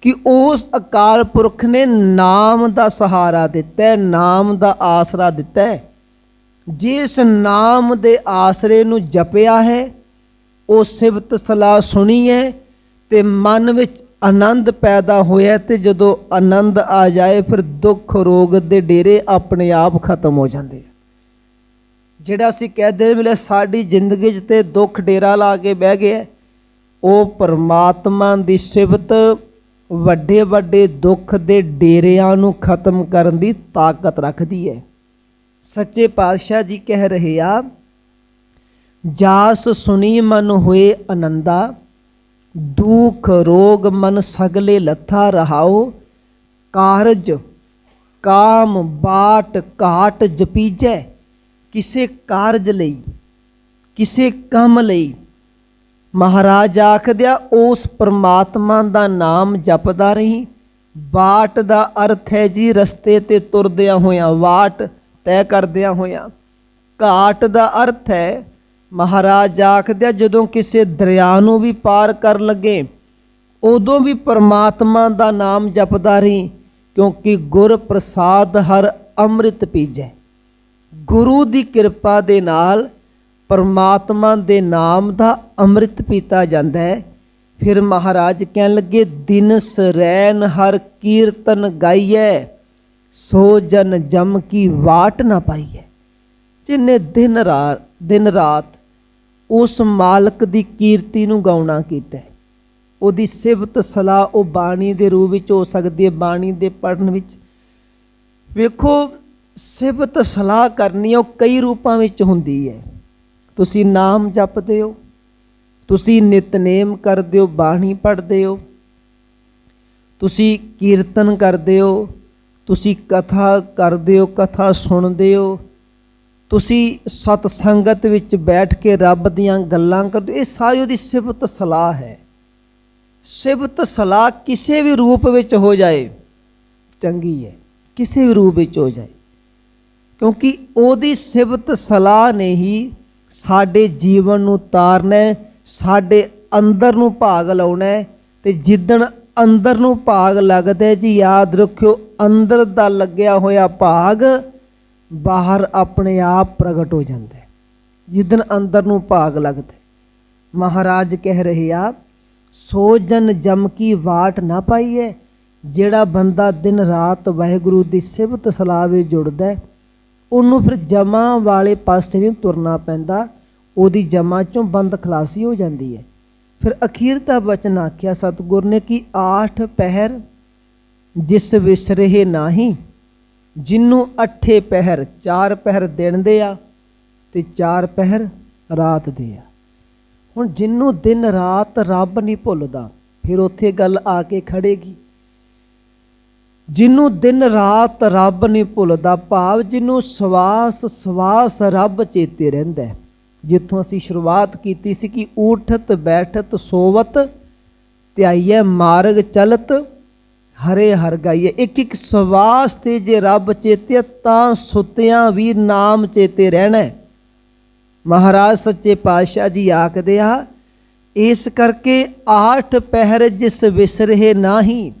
ਕਿ ਉਸ ਅਕਾਲ ਪੁਰਖ ਨੇ ਨਾਮ ਦਾ ਸਹਾਰਾ ਦਿੱਤਾ ਹੈ, ਨਾਮ ਦਾ ਆਸਰਾ ਦਿੱਤਾ ਹੈ। ਜਿਸ ਨਾਮ ਦੇ ਆਸਰੇ ਨੂੰ ਜਪਿਆ ਹੈ, ਉਹ ਸਿਫਤ ਸਲਾਹ ਸੁਣੀ ਹੈ ਤੇ ਮਨ ਵਿੱਚ ਆਨੰਦ ਪੈਦਾ ਹੋਇਆ ਤੇ ਜਦੋਂ ਆਨੰਦ ਆ ਜਾਏ, ਫਿਰ ਦੁੱਖ ਰੋਗ ਦੇ ਡੇਰੇ ਆਪਣੇ ਆਪ ਖਤਮ ਹੋ ਜਾਂਦੇ ਆ। ਜਿਹੜਾ ਅਸੀਂ ਕਹਦੇ ਵੇਲੇ ਸਾਡੀ ਜ਼ਿੰਦਗੀ 'ਚ ਤੇ ਦੁੱਖ ਡੇਰਾ ਲਾ ਕੇ ਬਹਿ ਗਿਆ, ਉਹ ਪਰਮਾਤਮਾ ਦੀ ਸਿਫਤ ਵੱਡੇ ਵੱਡੇ ਦੁੱਖ ਦੇ ਡੇਰਿਆਂ ਨੂੰ ਖਤਮ ਕਰਨ ਦੀ ਤਾਕਤ ਰੱਖਦੀ ਹੈ। ਸੱਚੇ ਪਾਤਸ਼ਾਹ ਜੀ ਕਹਿ ਰਹੇ ਆ, ਜਾਸ ਸੁਣੀ ਮਨ ਹੋਏ ਆਨੰਦਾ ਦੁਖ, ਰੋਗ, ਮਨ ਸਗਲੇ ਲੱਥਾ ਰਹਾਓ। ਕਾਰਜ, ਕਾਮ, ਬਾਟ, ਘਾਟ ਜਪੀਜੈ। ਕਿਸੇ ਕਾਰਜ ਲਈ, ਕਿਸੇ ਕੰਮ ਲਈ। ਮਹਾਰਾਜ ਆਖਦਿਆ, ਉਸ ਪਰਮਾਤਮਾ ਦਾ ਨਾਮ ਜਪਦਾ ਰਹੀ। ਬਾਟ ਦਾ ਅਰਥ ਹੈ ਜੀ, ਰਸਤੇ ਤੇ ਤੁਰਦਿਆਂ ਹੋਇਆਂ, ਵਾਟ ਤੈਅ ਕਰਦਿਆਂ ਹੋਇਆਂ। ਘਾਟ ਦਾ ਅਰਥ ਹੈ ਮਹਾਰਾਜ ਆਖਦਿਆ ਜਦੋਂ ਕਿਸੇ ਦਰਿਆ ਨੂੰ ਵੀ ਪਾਰ ਕਰਨ ਲੱਗੇ, ਉਦੋਂ ਵੀ ਪਰਮਾਤਮਾ ਦਾ ਨਾਮ ਜਪਦਾ ਰਹੀ, ਕਿਉਂਕਿ ਗੁਰ ਪ੍ਰਸਾਦ ਹਰ ਅੰਮ੍ਰਿਤ ਪੀਜੈ। ਗੁਰੂ ਦੀ ਕਿਰਪਾ ਦੇ ਨਾਲ ਪਰਮਾਤਮਾ ਦੇ ਨਾਮ ਦਾ ਅੰਮ੍ਰਿਤ ਪੀਤਾ ਜਾਂਦਾ ਹੈ। ਫਿਰ ਮਹਾਰਾਜ ਕਹਿਣ ਲੱਗੇ, ਦਿਨ ਸਰੈਨ ਹਰ ਕੀਰਤਨ ਗਾਈਐ, ਸੋ ਜਨ ਜਮ ਕੀ ਵਾਟ ਨਾ ਪਾਈਐ। ਜਿਨੇ ਦਿਨ ਰਾਤ ਦਿਨ ਰਾਤ ਉਸ ਮਾਲਕ ਦੀ ਕੀਰਤੀ ਨੂੰ ਗਾਉਣਾ ਕੀਤਾ ਹੈ। ਉਹਦੀ ਸਿਫਤ ਸਲਾਹ ਉਹ ਬਾਣੀ ਦੇ ਰੂਪ ਵਿੱਚ ਹੋ ਸਕਦੀ ਹੈ। ਬਾਣੀ ਦੇ ਪੜਨ ਵਿੱਚ ਵੇਖੋ, ਸਿਫਤ ਸਲਾਹ ਕਰਨੀ ਉਹ ਕਈ ਰੂਪਾਂ ਵਿੱਚ ਹੁੰਦੀ ਹੈ। ਤੁਸੀਂ ਨਾਮ ਜਪਦੇ ਹੋ, ਤੁਸੀਂ ਨਿਤਨੇਮ ਕਰਦੇ ਹੋ, ਬਾਣੀ ਪੜ੍ਹਦੇ ਹੋ, ਤੁਸੀਂ ਕੀਰਤਨ ਕਰਦੇ ਹੋ, ਤੁਸੀਂ ਕਥਾ ਕਰਦੇ ਹੋ, ਕਥਾ ਸੁਣਦੇ ਹੋ ਤੁਸੀਂ ਸਤ ਸੰਗਤ ਵਿੱਚ ਬੈਠ ਕੇ ਰੱਬ ਦੀਆਂ ਗੱਲਾਂ ਕਰਦੇ ਹੋ। ਇਹ ਸਾਰੀ ਉਹਦੀ ਸਿਫਤ ਸਲਾਹ ਹੈ। ਸਿਫਤ ਸਲਾਹ ਕਿਸੇ ਵੀ ਰੂਪ ਵਿੱਚ ਹੋ ਜਾਏ, ਚੰਗੀ ਹੈ। ਕਿਸੇ ਵੀ ਰੂਪ ਵਿੱਚ ਹੋ ਜਾਏ। ਕਿਉਂਕਿ ਉਹਦੀ ਸਿਫਤ ਸਲਾਹ ਨੇ ਹੀ ਸਾਡੇ ਜੀਵਨ ਨੂੰ ਤਾਰਨਾ ਸਾਡੇ ਅੰਦਰ ਨੂੰ ਭਾਗ ਲਾਉਣਾ ਹੈ ਤੇ ਜਿੱਦਣ ਅੰਦਰ ਨੂੰ ਭਾਗ ਲੱਗਦਾ ਜੀ, ਯਾਦ ਰੱਖਿਓ, ਅੰਦਰ ਦਾ ਲੱਗਿਆ ਹੋਇਆ ਭਾਗ ਬਾਹਰ ਆਪਣੇ ਆਪ ਪ੍ਰਗਟ ਹੋ ਜਾਂਦਾ ਹੈ। ਜਿੱਦਣ ਅੰਦਰ ਨੂੰ ਭਾਗ ਲੱਗਦਾ ਮਹਾਰਾਜ ਕਹਿ ਰਹੇ ਆ ਸੋ ਜਨ ਜਮ ਕੀ ਵਾਟ ਨਾ ਪਾਈਏ, ਜਿਹੜਾ ਬੰਦਾ ਦਿਨ ਰਾਤ ਵਾਹਿਗੁਰੂ ਦੀ ਸਿਫਤ ਸਲਾਹ ਵਿੱਚ ਜੁੜਦਾ ਹੈ, ਉਹਨੂੰ ਫਿਰ ਜਮਾ ਵਾਲੇ ਪਾਸੇ ਨੂੰ ਤੁਰਨਾ ਪੈਂਦਾ, ਉਹਦੀ ਜਮਾ ਚੋਂ ਬੰਦ ਖਲਾਸੀ ਹੋ ਜਾਂਦੀ ਹੈ। ਫਿਰ ਅਖੀਰ ਦਾ ਬਚਨ ਆਖਿਆ, ਸਤਿਗੁਰ ਨੇ ਕਿ ਆਠ ਪਹਿਰ ਜਿਸ ਵਿਸਰੇ ਨਾਹੀ ਜਿਨੂੰ ਅੱਠੇ ਪਹਿਰ ਚਾਰ ਪਹਿਰ ਦਿਨ ਦੇ ਆ ਤੇ ਚਾਰ ਪਹਿਰ ਰਾਤ ਦੇ ਆ। ਹੁਣ ਜਿੰਨੂੰ ਦਿਨ ਰਾਤ ਰੱਬ ਨਹੀਂ ਭੁੱਲਦਾ, ਫਿਰ ਉੱਥੇ ਗੱਲ ਆ ਕੇ ਖੜੇਗੀ। ਜਿਹਨੂੰ ਦਿਨ ਰਾਤ ਰੱਬ ਨਹੀਂ ਭੁੱਲਦਾ, ਭਾਵ ਜਿਹਨੂੰ ਸਵਾਸ ਸਵਾਸ ਰੱਬ ਚੇਤੇ ਰਹਿੰਦਾ ਜਿੱਥੋਂ ਅਸੀਂ ਸ਼ੁਰੂਆਤ ਕੀਤੀ ਸੀ ਕਿ ਊਠਤ, ਬੈਠਤ, ਸੋਵਤ ਧਿਆਈਏ ਮਾਰਗ ਚਲਤ ਹਰੇ ਹਰ ਗਾਈਏ। ਇੱਕ ਇੱਕ ਸਵਾਸ ਤੇ ਜੇ ਰੱਬ ਚੇਤੇ ਤਾਂ ਸੁੱਤਿਆਂ ਵੀ ਨਾਮ ਚੇਤੇ ਰਹਿਣਾ ਮਹਾਰਾਜ ਸੱਚੇ ਪਾਤਸ਼ਾਹ ਜੀ ਆਖਦੇ ਆ, ਇਸ ਕਰਕੇ ਆਠ ਪਹਿਰ ਜਿਸ ਵਿਸਰੇ ਨਾਹੀ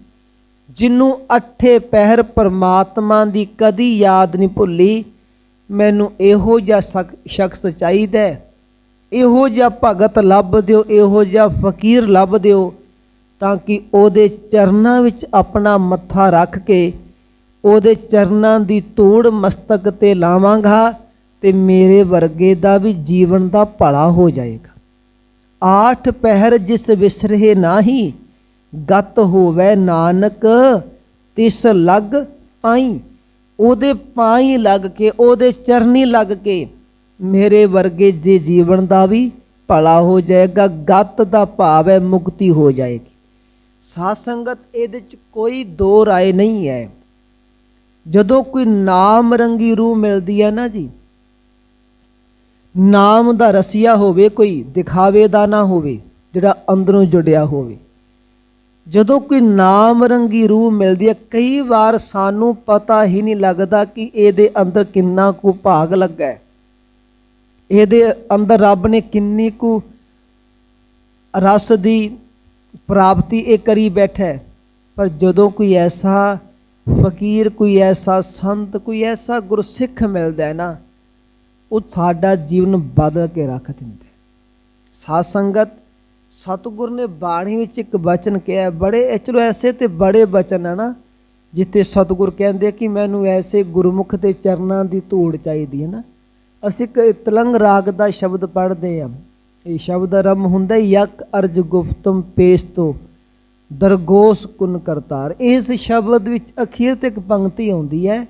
ਜਿਹਨੂੰ ਅਠੇ ਪਹਿਰ ਪਰਮਾਤਮਾ ਦੀ ਕਦੀ ਯਾਦ ਨਹੀਂ ਭੁੱਲੀ, ਮੈਨੂੰ ਇਹੋ ਜਿਹਾ ਸ਼ਖ- ਸ਼ਖਸ ਚਾਹੀਦਾ ਇਹੋ ਜਿਹਾ ਭਗਤ ਲੱਭ ਦਿਓ, ਇਹੋ ਜਿਹਾ ਫਕੀਰ ਲੱਭ ਦਿਓ ਤਾਂ ਕਿ ਉਹਦੇ ਚਰਨਾਂ ਵਿੱਚ ਆਪਣਾ ਮੱਥਾ ਰੱਖ ਕੇ ਉਹਦੇ ਚਰਨਾਂ ਦੀ ਧੂੜ ਮਸਤਕ ਤੇ ਲਾਵਾਂਗਾ ਤੇ ਮੇਰੇ ਵਰਗੇ ਦਾ ਵੀ ਜੀਵਨ ਦਾ ਭਲਾ ਹੋ ਜਾਏਗਾ। ਆਠ ਪਹਿਰ ਜਿਸ ਵਿਸਰੇ ਨਾਹੀ, ਗਤ ਹੋਵੇ ਨਾਨਕ, ਤਿਸ ਲਗ ਪਾਈ ਉਹਦੇ ਪਾਈ ਲੱਗ ਕੇ, ਉਹਦੇ ਚਰਨੀ ਲੱਗ ਕੇ ਮੇਰੇ ਵਰਗੇ ਦੇ ਜੀਵਨ ਦਾ ਵੀ ਭਲਾ ਹੋ ਜਾਏਗਾ, ਗਤ ਦਾ ਭਾਵ ਹੈ ਮੁਕਤੀ ਹੋ ਜਾਏਗੀ। ਸਾਧ ਸੰਗਤ ਇਹਦੇ ਚ ਕੋਈ ਦੋ ਰਾਏ ਨਹੀਂ ਹੈ। ਜਦੋਂ ਕੋਈ ਨਾਮ ਰੰਗੀ ਰੂਹ ਮਿਲਦੀ ਹੈ ਨਾ ਜੀ, ਨਾਮ ਦਾ ਰਸੀਆ ਹੋਵੇ ਕੋਈ, ਦਿਖਾਵੇ ਦਾ ਨਾ ਹੋਵੇ, ਜਿਹੜਾ ਅੰਦਰੋਂ ਜੁੜਿਆ ਹੋਵੇ। ਜਦੋਂ ਕੋਈ ਨਾਮ ਰੰਗੀ ਰੂਹ ਮਿਲਦੀ ਹੈ, ਕਈ ਵਾਰ ਸਾਨੂੰ ਪਤਾ ਹੀ ਨਹੀਂ ਲੱਗਦਾ ਕਿ ਇਹਦੇ ਅੰਦਰ ਕਿੰਨਾ ਕੁ ਭਾਗ ਲੱਗਾ ਹੈ। ਇਹਦੇ ਅੰਦਰ ਰੱਬ ਨੇ ਕਿੰਨੀ ਕੁ ਰਸ ਦੀ ਪ੍ਰਾਪਤੀ ਇਹ ਕਰੀ ਬੈਠਾ ਪਰ ਜਦੋਂ ਕੋਈ ਐਸਾ ਫਕੀਰ, ਕੋਈ ਐਸਾ ਸੰਤ, ਕੋਈ ਐਸਾ ਗੁਰਸਿੱਖ ਮਿਲਦਾ ਹੈ ਨਾ, ਉਹ ਸਾਡਾ ਜੀਵਨ ਬਦਲ ਕੇ ਰੱਖ ਦਿੰਦਾ ਹੈ। ਸਾਧ ਸੰਗਤ, ਸਤਿਗੁਰ ਨੇ ਬਾਣੀ ਵਿੱਚ ਇੱਕ ਬਚਨ ਕਿਹਾ ਬੜੇ ਇਹ ਚਲੋ ਐਸੇ ਤੇ ਬੜੇ ਬਚਨ ਹੈ ਨਾ, ਜਿੱਥੇ ਸਤਿਗੁਰ ਕਹਿੰਦੇ ਕਿ ਮੈਨੂੰ ਐਸੇ ਗੁਰਮੁਖ ਦੇ ਚਰਨਾਂ ਦੀ ਧੂੜ ਚਾਹੀਦੀ ਹੈ ਨਾ। ਅਸੀਂ ਇੱਕ ਤਲੰਗ ਰਾਗ ਦਾ ਸ਼ਬਦ ਪੜ੍ਹਦੇ ਹਾਂ। ਇਹ ਸ਼ਬਦ ਰਮ ਹੁੰਦਾ ਯਕ ਅਰਜ ਗੁਫਤਮ ਪੇਸ਼ ਤੋਂ, ਦਰਗੋਸ ਕੁਨ ਕਰਤਾਰ। ਇਸ ਸ਼ਬਦ ਵਿੱਚ ਅਖੀਰ ਤੇ ਇੱਕ ਪੰਕਤੀ ਆਉਂਦੀ ਹੈ,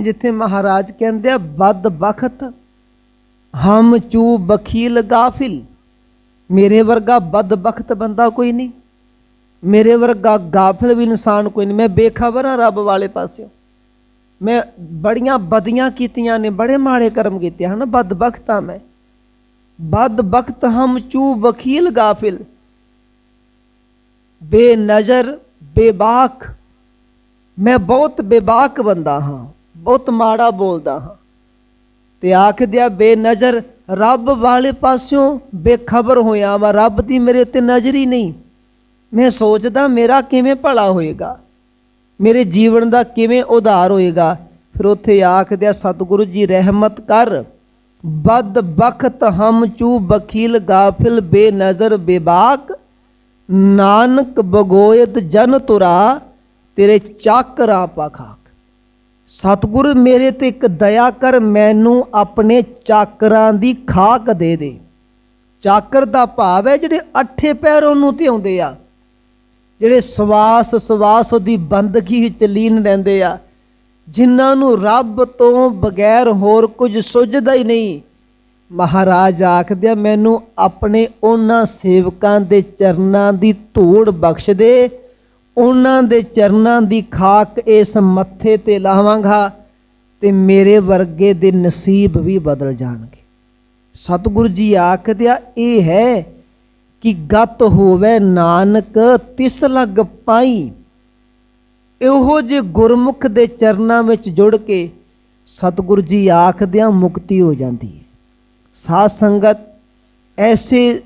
ਜਿੱਥੇ ਮਹਾਰਾਜ ਕਹਿੰਦੇ ਆ ਬਦ ਬਖਤ ਹਮ ਚੂ ਬਖੀਲ ਗਾਫਿਲ। ਮੇਰੇ ਵਰਗਾ ਬਦ ਬਖਤ ਬੰਦਾ ਕੋਈ ਨਹੀਂ। ਮੇਰੇ ਵਰਗਾ ਗਾਫਿਲ ਵੀ ਇਨਸਾਨ ਕੋਈ ਨਹੀਂ। ਮੈਂ ਬੇਖਬਰ ਹਾਂ ਰੱਬ ਵਾਲੇ ਪਾਸਿਓਂ। ਮੈਂ ਬੜੀਆਂ ਬਦੀਆਂ ਕੀਤੀਆਂ ਨੇ, ਬੜੇ ਮਾੜੇ ਕਰਮ ਕੀਤੇ ਹਨ ਬਦ ਬਖਤਾ ਮੈਂ। ਬਦ ਬਖਤ ਹਮ ਚੂ ਵਕੀਲ ਗਾਫਿਲ। ਬੇਨਜ਼ਰ, ਬੇਬਾਕ, ਮੈਂ ਬਹੁਤ ਬੇਬਾਕ ਬੰਦਾ ਹਾਂ, ਬਹੁਤ ਮਾੜਾ ਬੋਲਦਾ ਹਾਂ। ਤੇ ਆਖਦਿਆ ਬੇਨਜ਼ਰ, ਰੱਬ ਵਾਲੇ ਪਾਸਿਓਂ ਬੇਖਬਰ ਹੋਇਆ ਵਾ, ਰੱਬ ਦੀ ਮੇਰੇ ਉੱਤੇ ਨਜ਼ਰ ਹੀ ਨਹੀਂ। ਮੈਂ ਸੋਚਦਾ ਮੇਰਾ ਕਿਵੇਂ ਭਲਾ ਹੋਏਗਾ? ਮੇਰੇ ਜੀਵਨ ਦਾ ਕਿਵੇਂ ਉਧਾਰ ਹੋਏਗਾ? ਫਿਰ ਉੱਥੇ ਆਖਦਿਆ, ਸਤਿਗੁਰੂ ਜੀ, ਰਹਿਮਤ ਕਰ। ਬਦ ਬਖਤ ਹਮ ਚੂ ਬਖੀਲ ਗਾਫਿਲ ਬੇਨਜ਼ਰ ਬੇਬਾਕ, ਨਾਨਕ ਬਗੋਇਤ ਜਨ ਤੁਰਾ, ਤੇਰੇ ਚਾਕਰਾਂ ਪਖਾਕ ਸਤਿਗੁਰ ਮੇਰੇ ਤੇ ਇੱਕ ਦਇਆ ਕਰ, ਮੈਨੂੰ ਆਪਣੇ ਚਾਕਰਾਂ ਦੀ ਖਾਕ ਦੇ ਦੇ। ਚਾਕਰ ਦਾ ਭਾਵ ਹੈ ਜਿਹੜੇ ਅੱਠੇ ਪੈਰ ਉਹਨੂੰ ਧਿਆਉਂਦੇ ਆ, ਜਿਹੜੇ ਸਵਾਸ ਸਵਾਸ ਦੀ ਬੰਦਗੀ ਵਿੱਚ ਲੀਨ ਰਹਿੰਦੇ ਆ। ਜਿਨ੍ਹਾਂ ਨੂੰ ਰੱਬ ਤੋਂ ਬਗੈਰ ਹੋਰ ਕੁਝ ਸੁਝਦਾ ਹੀ ਨਹੀਂ। ਮਹਾਰਾਜ ਆਖਦੇ ਮੈਨੂੰ ਆਪਣੇ ਉਹਨਾਂ ਸੇਵਕਾਂ ਦੇ ਚਰਨਾਂ ਦੀ ਧੂੜ ਬਖਸ਼ ਦੇ। ਉਹਨਾਂ ਦੇ ਚਰਨਾਂ ਦੀ ਖਾਕ ਇਸ ਮੱਥੇ ਤੇ ਲਾਵਾਂਗਾ ਤੇ ਮੇਰੇ ਵਰਗੇ ਦੇ ਨਸੀਬ ਵੀ ਬਦਲ ਜਾਣਗੇ। ਸਤਿਗੁਰੂ ਜੀ ਆਖਦੇ ਇਹ ਹੈ ਕਿ ਗਤ ਹੋਵੇ ਨਾਨਕ, ਤਿਸ ਲਗ ਪਾਈ। ਇਹੋ ਜੇ ਗੁਰਮੁਖ ਦੇ ਚਰਨਾਂ ਵਿੱਚ ਜੁੜ ਕੇ ਸਤਿਗੁਰੂ ਜੀ ਆਖਦਿਆਂ ਮੁਕਤੀ ਹੋ ਜਾਂਦੀ ਹੈ। ਸਾਧ ਸੰਗਤ ਐਸੇ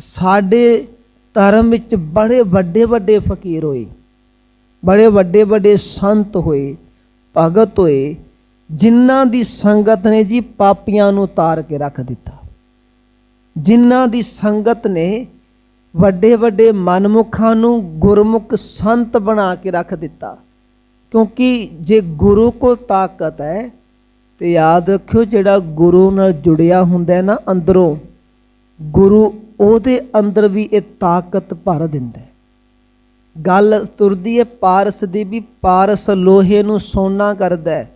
ਸਾਡੇ ਧਰਮ ਵਿੱਚ ਬੜੇ ਵੱਡੇ ਵੱਡੇ ਫਕੀਰ ਹੋਏ, ਬੜੇ ਵੱਡੇ ਵੱਡੇ ਸੰਤ ਹੋਏ, ਭਗਤ ਹੋਏ, ਜਿਨ੍ਹਾਂ ਦੀ ਸੰਗਤ ਨੇ ਜੀ ਪਾਪੀਆਂ ਨੂੰ ਤਾਰ ਕੇ ਰੱਖ ਦਿੱਤਾ। ਜਿਨ੍ਹਾਂ ਦੀ ਸੰਗਤ ਨੇ ਵੱਡੇ ਵੱਡੇ ਮਨਮੁਖਾਂ ਨੂੰ ਗੁਰਮੁਖ ਸੰਤ ਬਣਾ ਕੇ ਰੱਖ ਦਿੱਤਾ। ਕਿਉਂਕਿ ਜੇ ਗੁਰੂ ਕੋਲ ਤਾਕਤ ਹੈ, ਤੇ ਯਾਦ ਰੱਖਿਓ ਜਿਹੜਾ ਗੁਰੂ ਨਾਲ ਜੁੜਿਆ ਹੁੰਦਾ ਹੈ ਨਾ ਅੰਦਰੋਂ, ਗੁਰੂ ਉਹਦੇ ਅੰਦਰ ਵੀ ਇਹ ਤਾਕਤ ਭਰ ਦਿੰਦਾ ਹੈ। ਗੱਲ ਤੁਰਦੀ ਹੈ, ਪਾਰਸ ਦੀ ਵੀ ਪਾਰਸ ਲੋਹੇ ਨੂੰ ਸੋਨਾ ਕਰਦਾ ਹੈ।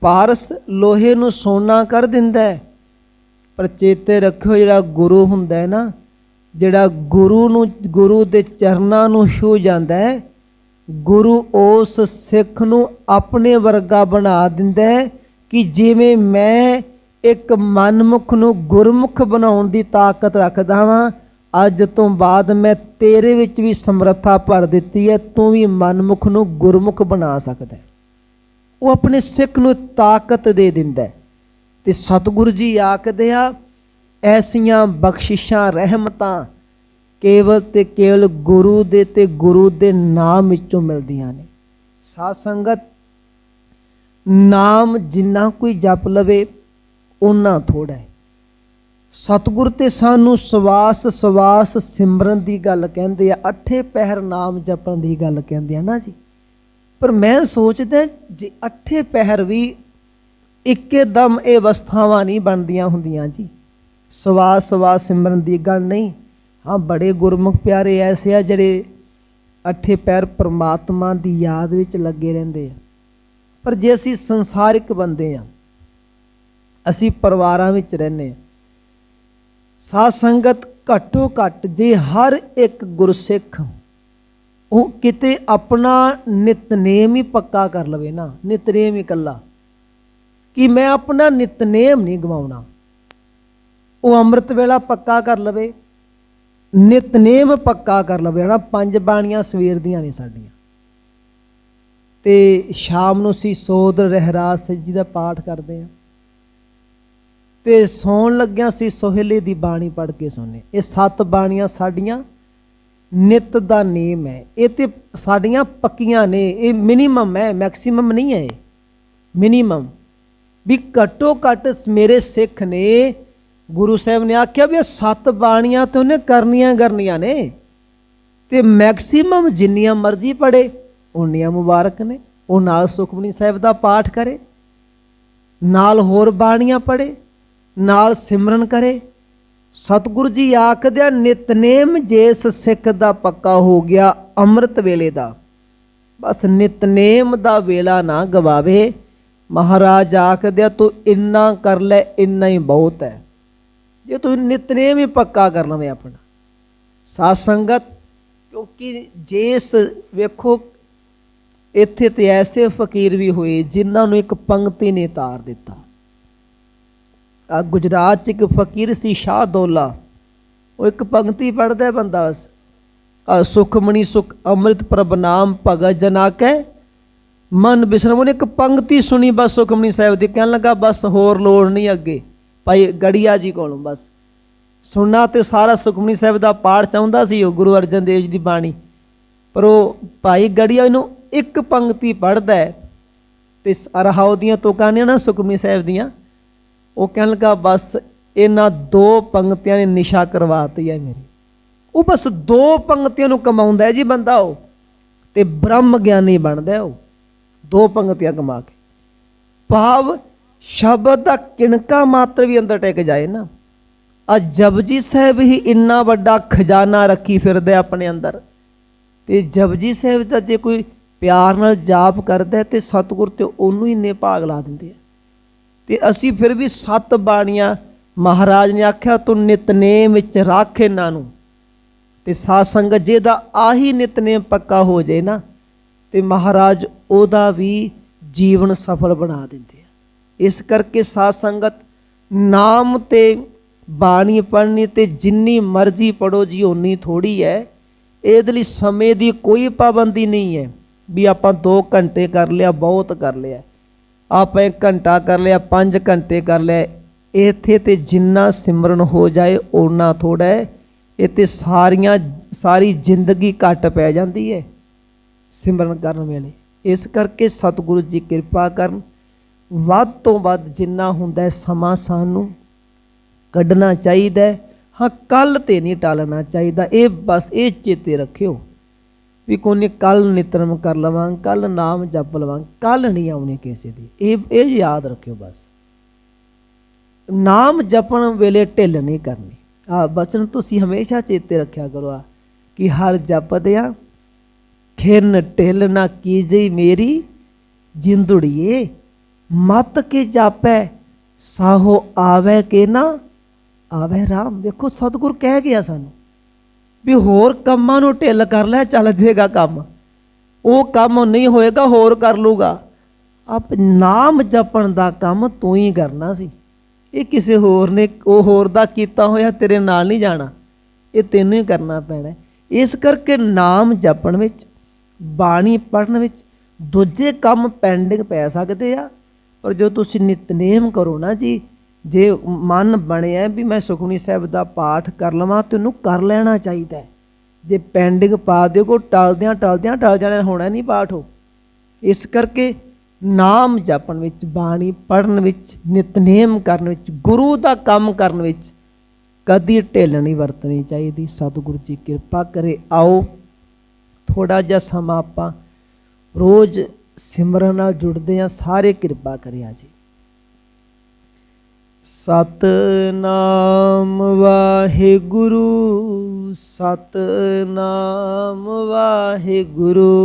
ਪਾਰਸ ਲੋਹੇ ਨੂੰ ਸੋਨਾ ਕਰ ਦਿੰਦਾ ਹੈ। ਪਰ ਚੇਤੇ ਰੱਖਿਓ ਜਿਹੜਾ ਗੁਰੂ ਹੁੰਦਾ ਹੈ ਨਾ ਜਿਹੜਾ ਗੁਰੂ ਨੂੰ, ਗੁਰੂ ਦੇ ਚਰਨਾਂ ਨੂੰ ਛੂ ਜਾਂਦਾ ਹੈ, ਗੁਰੂ ਉਸ ਸਿੱਖ ਨੂੰ ਆਪਣੇ ਵਰਗਾ ਬਣਾ ਦਿੰਦਾ ਹੈ ਕਿ ਜਿਵੇਂ ਮੈਂ ਇੱਕ ਮਨਮੁਖ ਨੂੰ ਗੁਰਮੁਖ ਬਣਾਉਣ ਦੀ ਤਾਕਤ ਰੱਖਦਾ ਹਾਂ ਅੱਜ ਤੋਂ ਬਾਅਦ ਮੈਂ ਤੇਰੇ ਵਿੱਚ ਵੀ ਸਮਰੱਥਾ ਭਰ ਦਿੱਤੀ ਹੈ, ਤੂੰ ਵੀ ਮਨਮੁਖ ਨੂੰ ਗੁਰਮੁਖ ਬਣਾ ਸਕਦਾ ਹੈ। ਉਹ ਆਪਣੇ ਸਿੱਖ ਨੂੰ ਤਾਕਤ ਦੇ ਦਿੰਦਾ ਹੈ। ਤੇ ਸਤਿਗੁਰੂ ਜੀ ਆਖਦੇ ਆ ਐਸੀਆਂ ਬਖਸ਼ਿਸ਼ਾਂ, ਰਹਿਮਤਾਂ ਕੇਵਲ ਤੇ ਕੇਵਲ ਗੁਰੂ ਦੇ ਤੇ ਗੁਰੂ ਦੇ ਨਾਮ ਵਿੱਚੋਂ ਮਿਲਦੀਆਂ ਨੇ। ਸਾਧ ਸੰਗਤ ਨਾਮ ਜਿੰਨਾ ਕੋਈ ਜਪ ਲਵੇ ਉਹਨਾਂ ਥੋੜਾ ਹੈ। ਸਤਿਗੁਰ ਤੇ ਸਾਨੂੰ ਸਵਾਸ ਸਵਾਸ ਸਿਮਰਨ ਦੀ ਗੱਲ ਕਹਿੰਦੇ ਆ, ਅੱਠੇ ਪਹਿਰ ਨਾਮ ਜਪਣ ਦੀ ਗੱਲ ਕਹਿੰਦੇ ਆ ਨਾ ਜੀ। ਪਰ ਮੈਂ ਸੋਚਦਾ ਜੇ ਅੱਠੇ ਪਹਿਰ ਵੀ ਇੱਕੇ ਦਮ ਇਹ ਅਵਸਥਾਵਾਂ ਨਹੀਂ ਬਣਦੀਆਂ ਹੁੰਦੀਆਂ ਜੀ। ਸਵਾਸ ਸਵਾਸ ਸਿਮਰਨ ਦੀ ਗੱਲ ਨਹੀਂ। ਹਾਂ, ਬੜੇ ਗੁਰਮੁਖ ਪਿਆਰੇ ਐਸੇ ਆ ਜਿਹੜੇ ਅੱਠੇ ਪੈਰ ਪ੍ਰਮਾਤਮਾ ਦੀ ਯਾਦ ਵਿੱਚ ਲੱਗੇ ਰਹਿੰਦੇ ਆ। ਪਰ ਜੇ ਅਸੀਂ ਸੰਸਾਰਿਕ ਬੰਦੇ ਆ, ਅਸੀਂ ਪਰਿਵਾਰਾਂ ਵਿੱਚ ਰਹਿੰਦੇ ਆ ਸਾਧ ਸੰਗਤ ਘੱਟੋ ਘੱਟ ਜੇ ਹਰ ਇੱਕ ਗੁਰਸਿੱਖ ਉਹ ਕਿਤੇ ਆਪਣਾ ਨਿਤਨੇਮ ਹੀ ਪੱਕਾ ਕਰ ਲਵੇ ਨਾ, ਨਿਤਨੇਮ ਹੀ ਇਕੱਲਾ, ਕਿ ਮੈਂ ਆਪਣਾ ਨਿਤਨੇਮ ਨਹੀਂ ਗਵਾਉਣਾ। ਉਹ ਅੰਮ੍ਰਿਤ ਵੇਲਾ ਪੱਕਾ ਕਰ ਲਵੇ ਨਿਤਨੇਮ ਪੱਕਾ ਕਰ ਲਵੇ, ਹਨਾ, ਪੰਜ ਬਾਣੀਆਂ ਸਵੇਰ ਦੀਆਂ ਨੇ ਸਾਡੀਆਂ। ਤੇ ਸ਼ਾਮ ਨੂੰ ਅਸੀਂ ਸੋਧ ਰਹਿਰਾਸ ਜੀ ਦਾ ਪਾਠ ਕਰਦੇ ਹਾਂ। ਤੇ ਸੌਣ ਲੱਗਿਆ ਅਸੀਂ ਸੋਹਲੇ ਦੀ ਬਾਣੀ ਪੜ੍ਹ ਕੇ ਸੋਨੇ ਇਹ ਸੱਤ ਬਾਣੀਆਂ ਸਾਡੀਆਂ, ਨਿਤ ਦਾ ਨੇਮ ਹੈ। ਇਹ ਤੇ ਸਾਡੀਆਂ ਪੱਕੀਆਂ ਨੇ। ਇਹ ਮਿਨੀਮਮ ਹੈ ਮੈਕਸਿਮਮ ਨਹੀਂ ਹੈ ਇਹ। ਮਿਨੀਮਮ ਵੀ ਘੱਟੋ ਘੱਟ ਮੇਰੇ ਸਿੱਖ ਨੇ ਗੁਰੂ ਸਾਹਿਬ ਨੇ ਆਖਿਆ ਵੀ ਇਹ ਸੱਤ ਬਾਣੀਆਂ ਤੇ ਉਹਨੇ ਕਰਨੀਆਂ ਕਰਨੀਆਂ ਨੇ। ਤੇ ਮੈਕਸਿਮਮ ਜਿੰਨੀਆਂ ਮਰਜ਼ੀ ਪੜੇ ਉਨੀਆਂ ਮੁਬਾਰਕ ਨੇ। ਉਹ ਨਾਲ ਸੁਖਮਨੀ ਸਾਹਿਬ ਦਾ ਪਾਠ ਕਰੇ, ਨਾਲ ਹੋਰ ਬਾਣੀਆਂ ਪੜੇ ਨਾਲ ਸਿਮਰਨ ਕਰੇ। ਸਤਿਗੁਰੂ ਜੀ ਆਖਦਿਆ, ਨਿਤਨੇਮ ਜਿਸ ਸਿੱਖ ਦਾ ਪੱਕਾ ਹੋ ਗਿਆ ਅੰਮ੍ਰਿਤ ਵੇਲੇ ਦਾ। ਬਸ ਨਿਤਨੇਮ ਦਾ ਵੇਲਾ ਨਾ ਗਵਾਵੇ। ਮਹਾਰਾਜ ਆਖਦਿਆ, ਤੂੰ ਇੰਨਾ ਕਰ ਲੈ, ਇੰਨਾ ਹੀ ਬਹੁਤ ਹੈ। ਜੇ ਤੂੰ ਨਿਤਨੇਮ ਹੀ ਪੱਕਾ ਕਰ ਲਵੇਂ ਆਪਣਾ। ਸਾਧ ਸੰਗਤ ਕਿਉਂਕਿ ਜਿਸ ਵੇਖੋ, ਇੱਥੇ ਤੇ ਐਸੇ ਫਕੀਰ ਵੀ ਹੋਏ ਜਿਨ੍ਹਾਂ ਨੂੰ ਇੱਕ ਪੰਕਤੀ ਨੇ ਤਾਰ ਦਿੱਤਾ। ਆ ਗੁਜਰਾਤ ਚ ਇੱਕ ਫਕੀਰ ਸੀ ਸ਼ਾਹ ਦੌਲਾ। ਉਹ ਇੱਕ ਪੰਕਤੀ ਪੜਦਾ ਬੰਦਾ ਬਸ। ਆ ਸੁਖਮਣੀ ਸੁਖ ਅੰਮ੍ਰਿਤ ਪ੍ਰਭ ਨਾਮ ਭਗਤ ਜਨਾ ਕੈ ਮਨ ਬਿਸ਼ਰਮ, ਉਹਨੇ ਇੱਕ ਪੰਕਤੀ ਸੁਣੀ ਬਸ ਸੁਖਮਣੀ ਸਾਹਿਬ ਦੀ। ਕਹਿਣ ਲੱਗਾ, ਬਸ ਹੋਰ ਲੋੜ ਨਹੀਂ ਅੱਗੇ। ਭਾਈ ਗੜੀਆ ਜੀ ਕੋਲੋਂ ਬਸ। ਸੁਣਨਾ ਤੇ ਸਾਰਾ ਸੁਖਮਨੀ ਸਾਹਿਬ ਦਾ ਪਾਠ ਚਾਹੁੰਦਾ ਸੀ ਉਹ, ਗੁਰੂ ਅਰਜਨ ਦੇਵ ਜੀ ਦੀ ਬਾਣੀ। ਪਰ ਉਹ ਭਾਈ ਗੜੀਆ ਨੂੰ ਇੱਕ ਪੰਕਤੀ ਪੜਦਾ ਹੈ ਤੇ ਅਰਹਾਉ ਦੀਆਂ ਤੋਕਾਂ ਨੇ ਨਾ ਸੁਖਮਨੀ ਸਾਹਿਬ ਦੀਆਂ, ਉਹ ਕਹਿਣ ਲੱਗਾ, ਬਸ ਇਹਨਾਂ ਦੋ ਪੰਕਤੀਆਂ ਨੇ ਨਿਸ਼ਾ ਕਰਵਾਤੀ ਹੈ ਮੇਰੀ। ਉਹ ਬਸ ਦੋ ਪੰਕਤੀਆਂ ਨੂੰ ਕਮਾਉਂਦਾ ਹੈ ਜੀ ਬੰਦਾ ਉਹ, ਤੇ ਬ੍ਰਹਮ ਗਿਆਨੀ ਬਣਦਾ ਉਹ। ਦੋ ਪੰਕਤੀਆਂ ਕਮਾ ਕੇ। ਭਾਵ ਸ਼ਬਦ ਦਾ ਕਿਣਕਾ ਮਾਤਰ ਵੀ ਅੰਦਰ ਟਿਕ ਜਾਏ ਨਾ। ਆ ਜਪਜੀ ਸਾਹਿਬ ਹੀ ਇੰਨਾ ਵੱਡਾ ਖਜ਼ਾਨਾ ਰੱਖੀ ਫਿਰਦਾ ਆਪਣੇ ਅੰਦਰ। ਤੇ ਜਪਜੀ ਸਾਹਿਬ ਦਾ ਜੇ ਕੋਈ ਪਿਆਰ ਨਾਲ ਜਾਪ ਕਰਦਾ ਹੈ ਤੇ ਸਤਿਗੁਰ ਤੇ ਉਹਨੂੰ ਹੀ ਨੇ ਭਾਗ ਲਾ ਦਿੰਦੇ ਆ। ਤੇ ਅਸੀਂ ਫਿਰ ਵੀ ਸੱਤ ਬਾਣੀਆਂ ਮਹਾਰਾਜ ਨੇ ਆਖਿਆ, ਤੂੰ ਨਿਤਨੇਮ ਵਿੱਚ ਰੱਖ ਇਹਨਾਂ ਨੂੰ। ਤੇ ਸਾਧ ਸੰਗਤ ਦਾ ਆਹੀ ਨਿਤਨੇਮ ਪੱਕਾ ਹੋ ਜਾਏ ਨਾ, ਤੇ ਮਹਾਰਾਜ ਉਹਦਾ ਵੀ ਜੀਵਨ ਸਫਲ ਬਣਾ ਦਿੰਦੇ ਇਸ ਕਰਕੇ ਸਾਧ ਸੰਗਤ, ਨਾਮ ਤੇ ਬਾਣੀ ਪੜ੍ਹਨੀ ਤੇ ਜਿੰਨੀ ਮਰਜ਼ੀ ਪੜੋ ਜੀ, ਓਨੀ ਥੋੜੀ ਹੈ। ਇਹਦੇ ਲਈ ਸਮੇਂ ਦੀ ਕੋਈ ਪਾਬੰਦੀ ਨਹੀਂ ਹੈ ਵੀ ਆਪਾਂ 2 ਘੰਟੇ ਕਰ ਲਿਆ, ਬਹੁਤ ਕਰ ਲਿਆ। ਆਪਾਂ 1 ਘੰਟਾ ਕਰ ਲਿਆ 5 ਘੰਟੇ ਕਰ ਲਿਆ, ਇੱਥੇ ਤੇ ਜਿੰਨਾ ਸਿਮਰਨ ਹੋ ਜਾਏ, ਓਨਾ ਥੋੜਾ ਹੈ। ਇਹ ਤੇ ਸਾਰੀਆਂ, ਸਾਰੀ ਜ਼ਿੰਦਗੀ ਘੱਟ ਪੈ ਜਾਂਦੀ ਹੈ ਸਿਮਰਨ ਕਰਨ ਵੇਲੇ। ਇਸ ਕਰਕੇ ਸਤਿਗੁਰੂ ਜੀ ਕਿਰਪਾ ਕਰਨ। ਵੱਧ ਤੋਂ ਵੱਧ ਜਿੰਨਾ ਹੁੰਦਾ ਸਮਾਂ ਸਾਨੂੰ ਕੱਢਣਾ ਚਾਹੀਦਾ ਹਾਂ। ਕੱਲ ਤੇ ਨਹੀਂ ਟਾਲਣਾ ਚਾਹੀਦਾ। ਇਹ ਬਸ ਇਹ ਚੇਤੇ ਰੱਖਿਓ ਵੀ ਕੋਨੇ ਕੱਲ ਨਿਤਰਮ ਕਰ ਲਵਾਂ ਕੱਲ ਨਾਮ ਜਪ ਲਵਾਂ ਕੱਲ ਨਹੀਂ ਆਉਣੀ ਕਿਸੇ ਦੀ। ਇਹ ਇਹ ਯਾਦ ਰੱਖਿਓ ਬਸ। ਨਾਮ ਜਪਣ ਵੇਲੇ ਢਿੱਲ ਨਹੀਂ ਕਰਨੀ। ਆ ਬਚਨ ਤੁਸੀਂ ਹਮੇਸ਼ਾ ਚੇਤੇ ਰੱਖਿਆ ਕਰੋ ਆ ਕਿ ਹਰ ਜਪਦਿਆ ਖਿਰਨ ਢਿੱਲ ਨਾ ਕੀਜਈ ਮੇਰੀ ਜਿੰਦੁੜੀਏ। ਮਤ ਕੇ ਜਾਪੈ? ਸਾਹੋ ਆਵੇ ਕੇ ਨਾ? ਆਵੇ ਰਾਮ। ਵੇਖੋ, ਸਤਿਗੁਰ ਕਹਿ ਗਿਆ ਸਾਨੂੰ ਵੀ ਹੋਰ ਕੰਮਾਂ ਨੂੰ ਢਿੱਲ ਕਰ ਲੈ, ਚੱਲ ਜੇਗਾ ਕੰਮ। ਉਹ ਕੰਮ ਨਹੀਂ ਹੋਏਗਾ, ਹੋਰ ਕਰ ਲੂਗਾ। ਆਪ ਨਾਮ ਜਪਣ ਦਾ ਕੰਮ ਤੂੰ ਹੀ ਕਰਨਾ ਸੀ। ਇਹ ਕਿਸੇ ਹੋਰ ਨੇ, ਉਹ ਹੋਰ ਦਾ ਕੀਤਾ ਹੋਇਆ ਤੇਰੇ ਨਾਲ ਨਹੀਂ ਜਾਣਾ। ਇਹ ਤੈਨੂੰ ਹੀ ਕਰਨਾ ਪੈਣਾ। ਇਸ ਕਰਕੇ ਨਾਮ ਜਪਣ ਵਿੱਚ, ਬਾਣੀ ਪੜਨ ਵਿੱਚ, ਦੂਜੇ ਕੰਮ ਪੈਂਡਿੰਗ ਪੈ ਸਕਦੇ ਆ। ਪਰ ਜੋ ਤੁਸੀਂ ਨਿਤਨੇਮ ਕਰੋ ਨਾ ਜੀ, ਜੇ ਮਨ ਬਣਿਆ ਵੀ ਮੈਂ ਸੁਖਮਨੀ ਸਾਹਿਬ ਦਾ ਪਾਠ ਕਰ ਲਵਾਂ ਤੈਨੂੰ ਕਰ ਲੈਣਾ ਚਾਹੀਦਾ ਹੈ। ਜੇ ਪੈਂਡਿੰਗ ਪਾ ਦਿਓ ਕੋ ਟਲਦਿਆਂ ਟਲਦਿਆਂ ਟਲ ਜਾਣਾ, ਹੋਣਾ ਨਹੀਂ ਪਾਠ ਹੋ ਇਸ ਕਰਕੇ ਨਾਮ ਜਪਣ ਵਿੱਚ, ਬਾਣੀ ਪੜਨ ਵਿੱਚ, ਨਿਤਨੇਮ ਕਰਨ ਵਿੱਚ, ਗੁਰੂ ਦਾ ਕੰਮ ਕਰਨ ਵਿੱਚ ਕਦੀ ਢਿੱਲ ਨਹੀਂ ਵਰਤਣੀ ਚਾਹੀਦੀ ਸਤਿਗੁਰੂ ਜੀ ਕਿਰਪਾ ਕਰੇ, ਆਓ ਥੋੜਾ ਜਿਹਾ ਸਮਾਂ ਆਪਾਂ ਰੋਜ਼ ਸਿਮਰਨ ਨਾਲ ਜੁੜਦੇ ਆ ਸਾਰੇ ਕਿਰਪਾ ਕਰਿਆ ਜੀ। ਸਤਨਾਮ ਵਾਹਿਗੁਰੂ ਸਤਨਾਮ ਵਾਹਿਗੁਰੂ।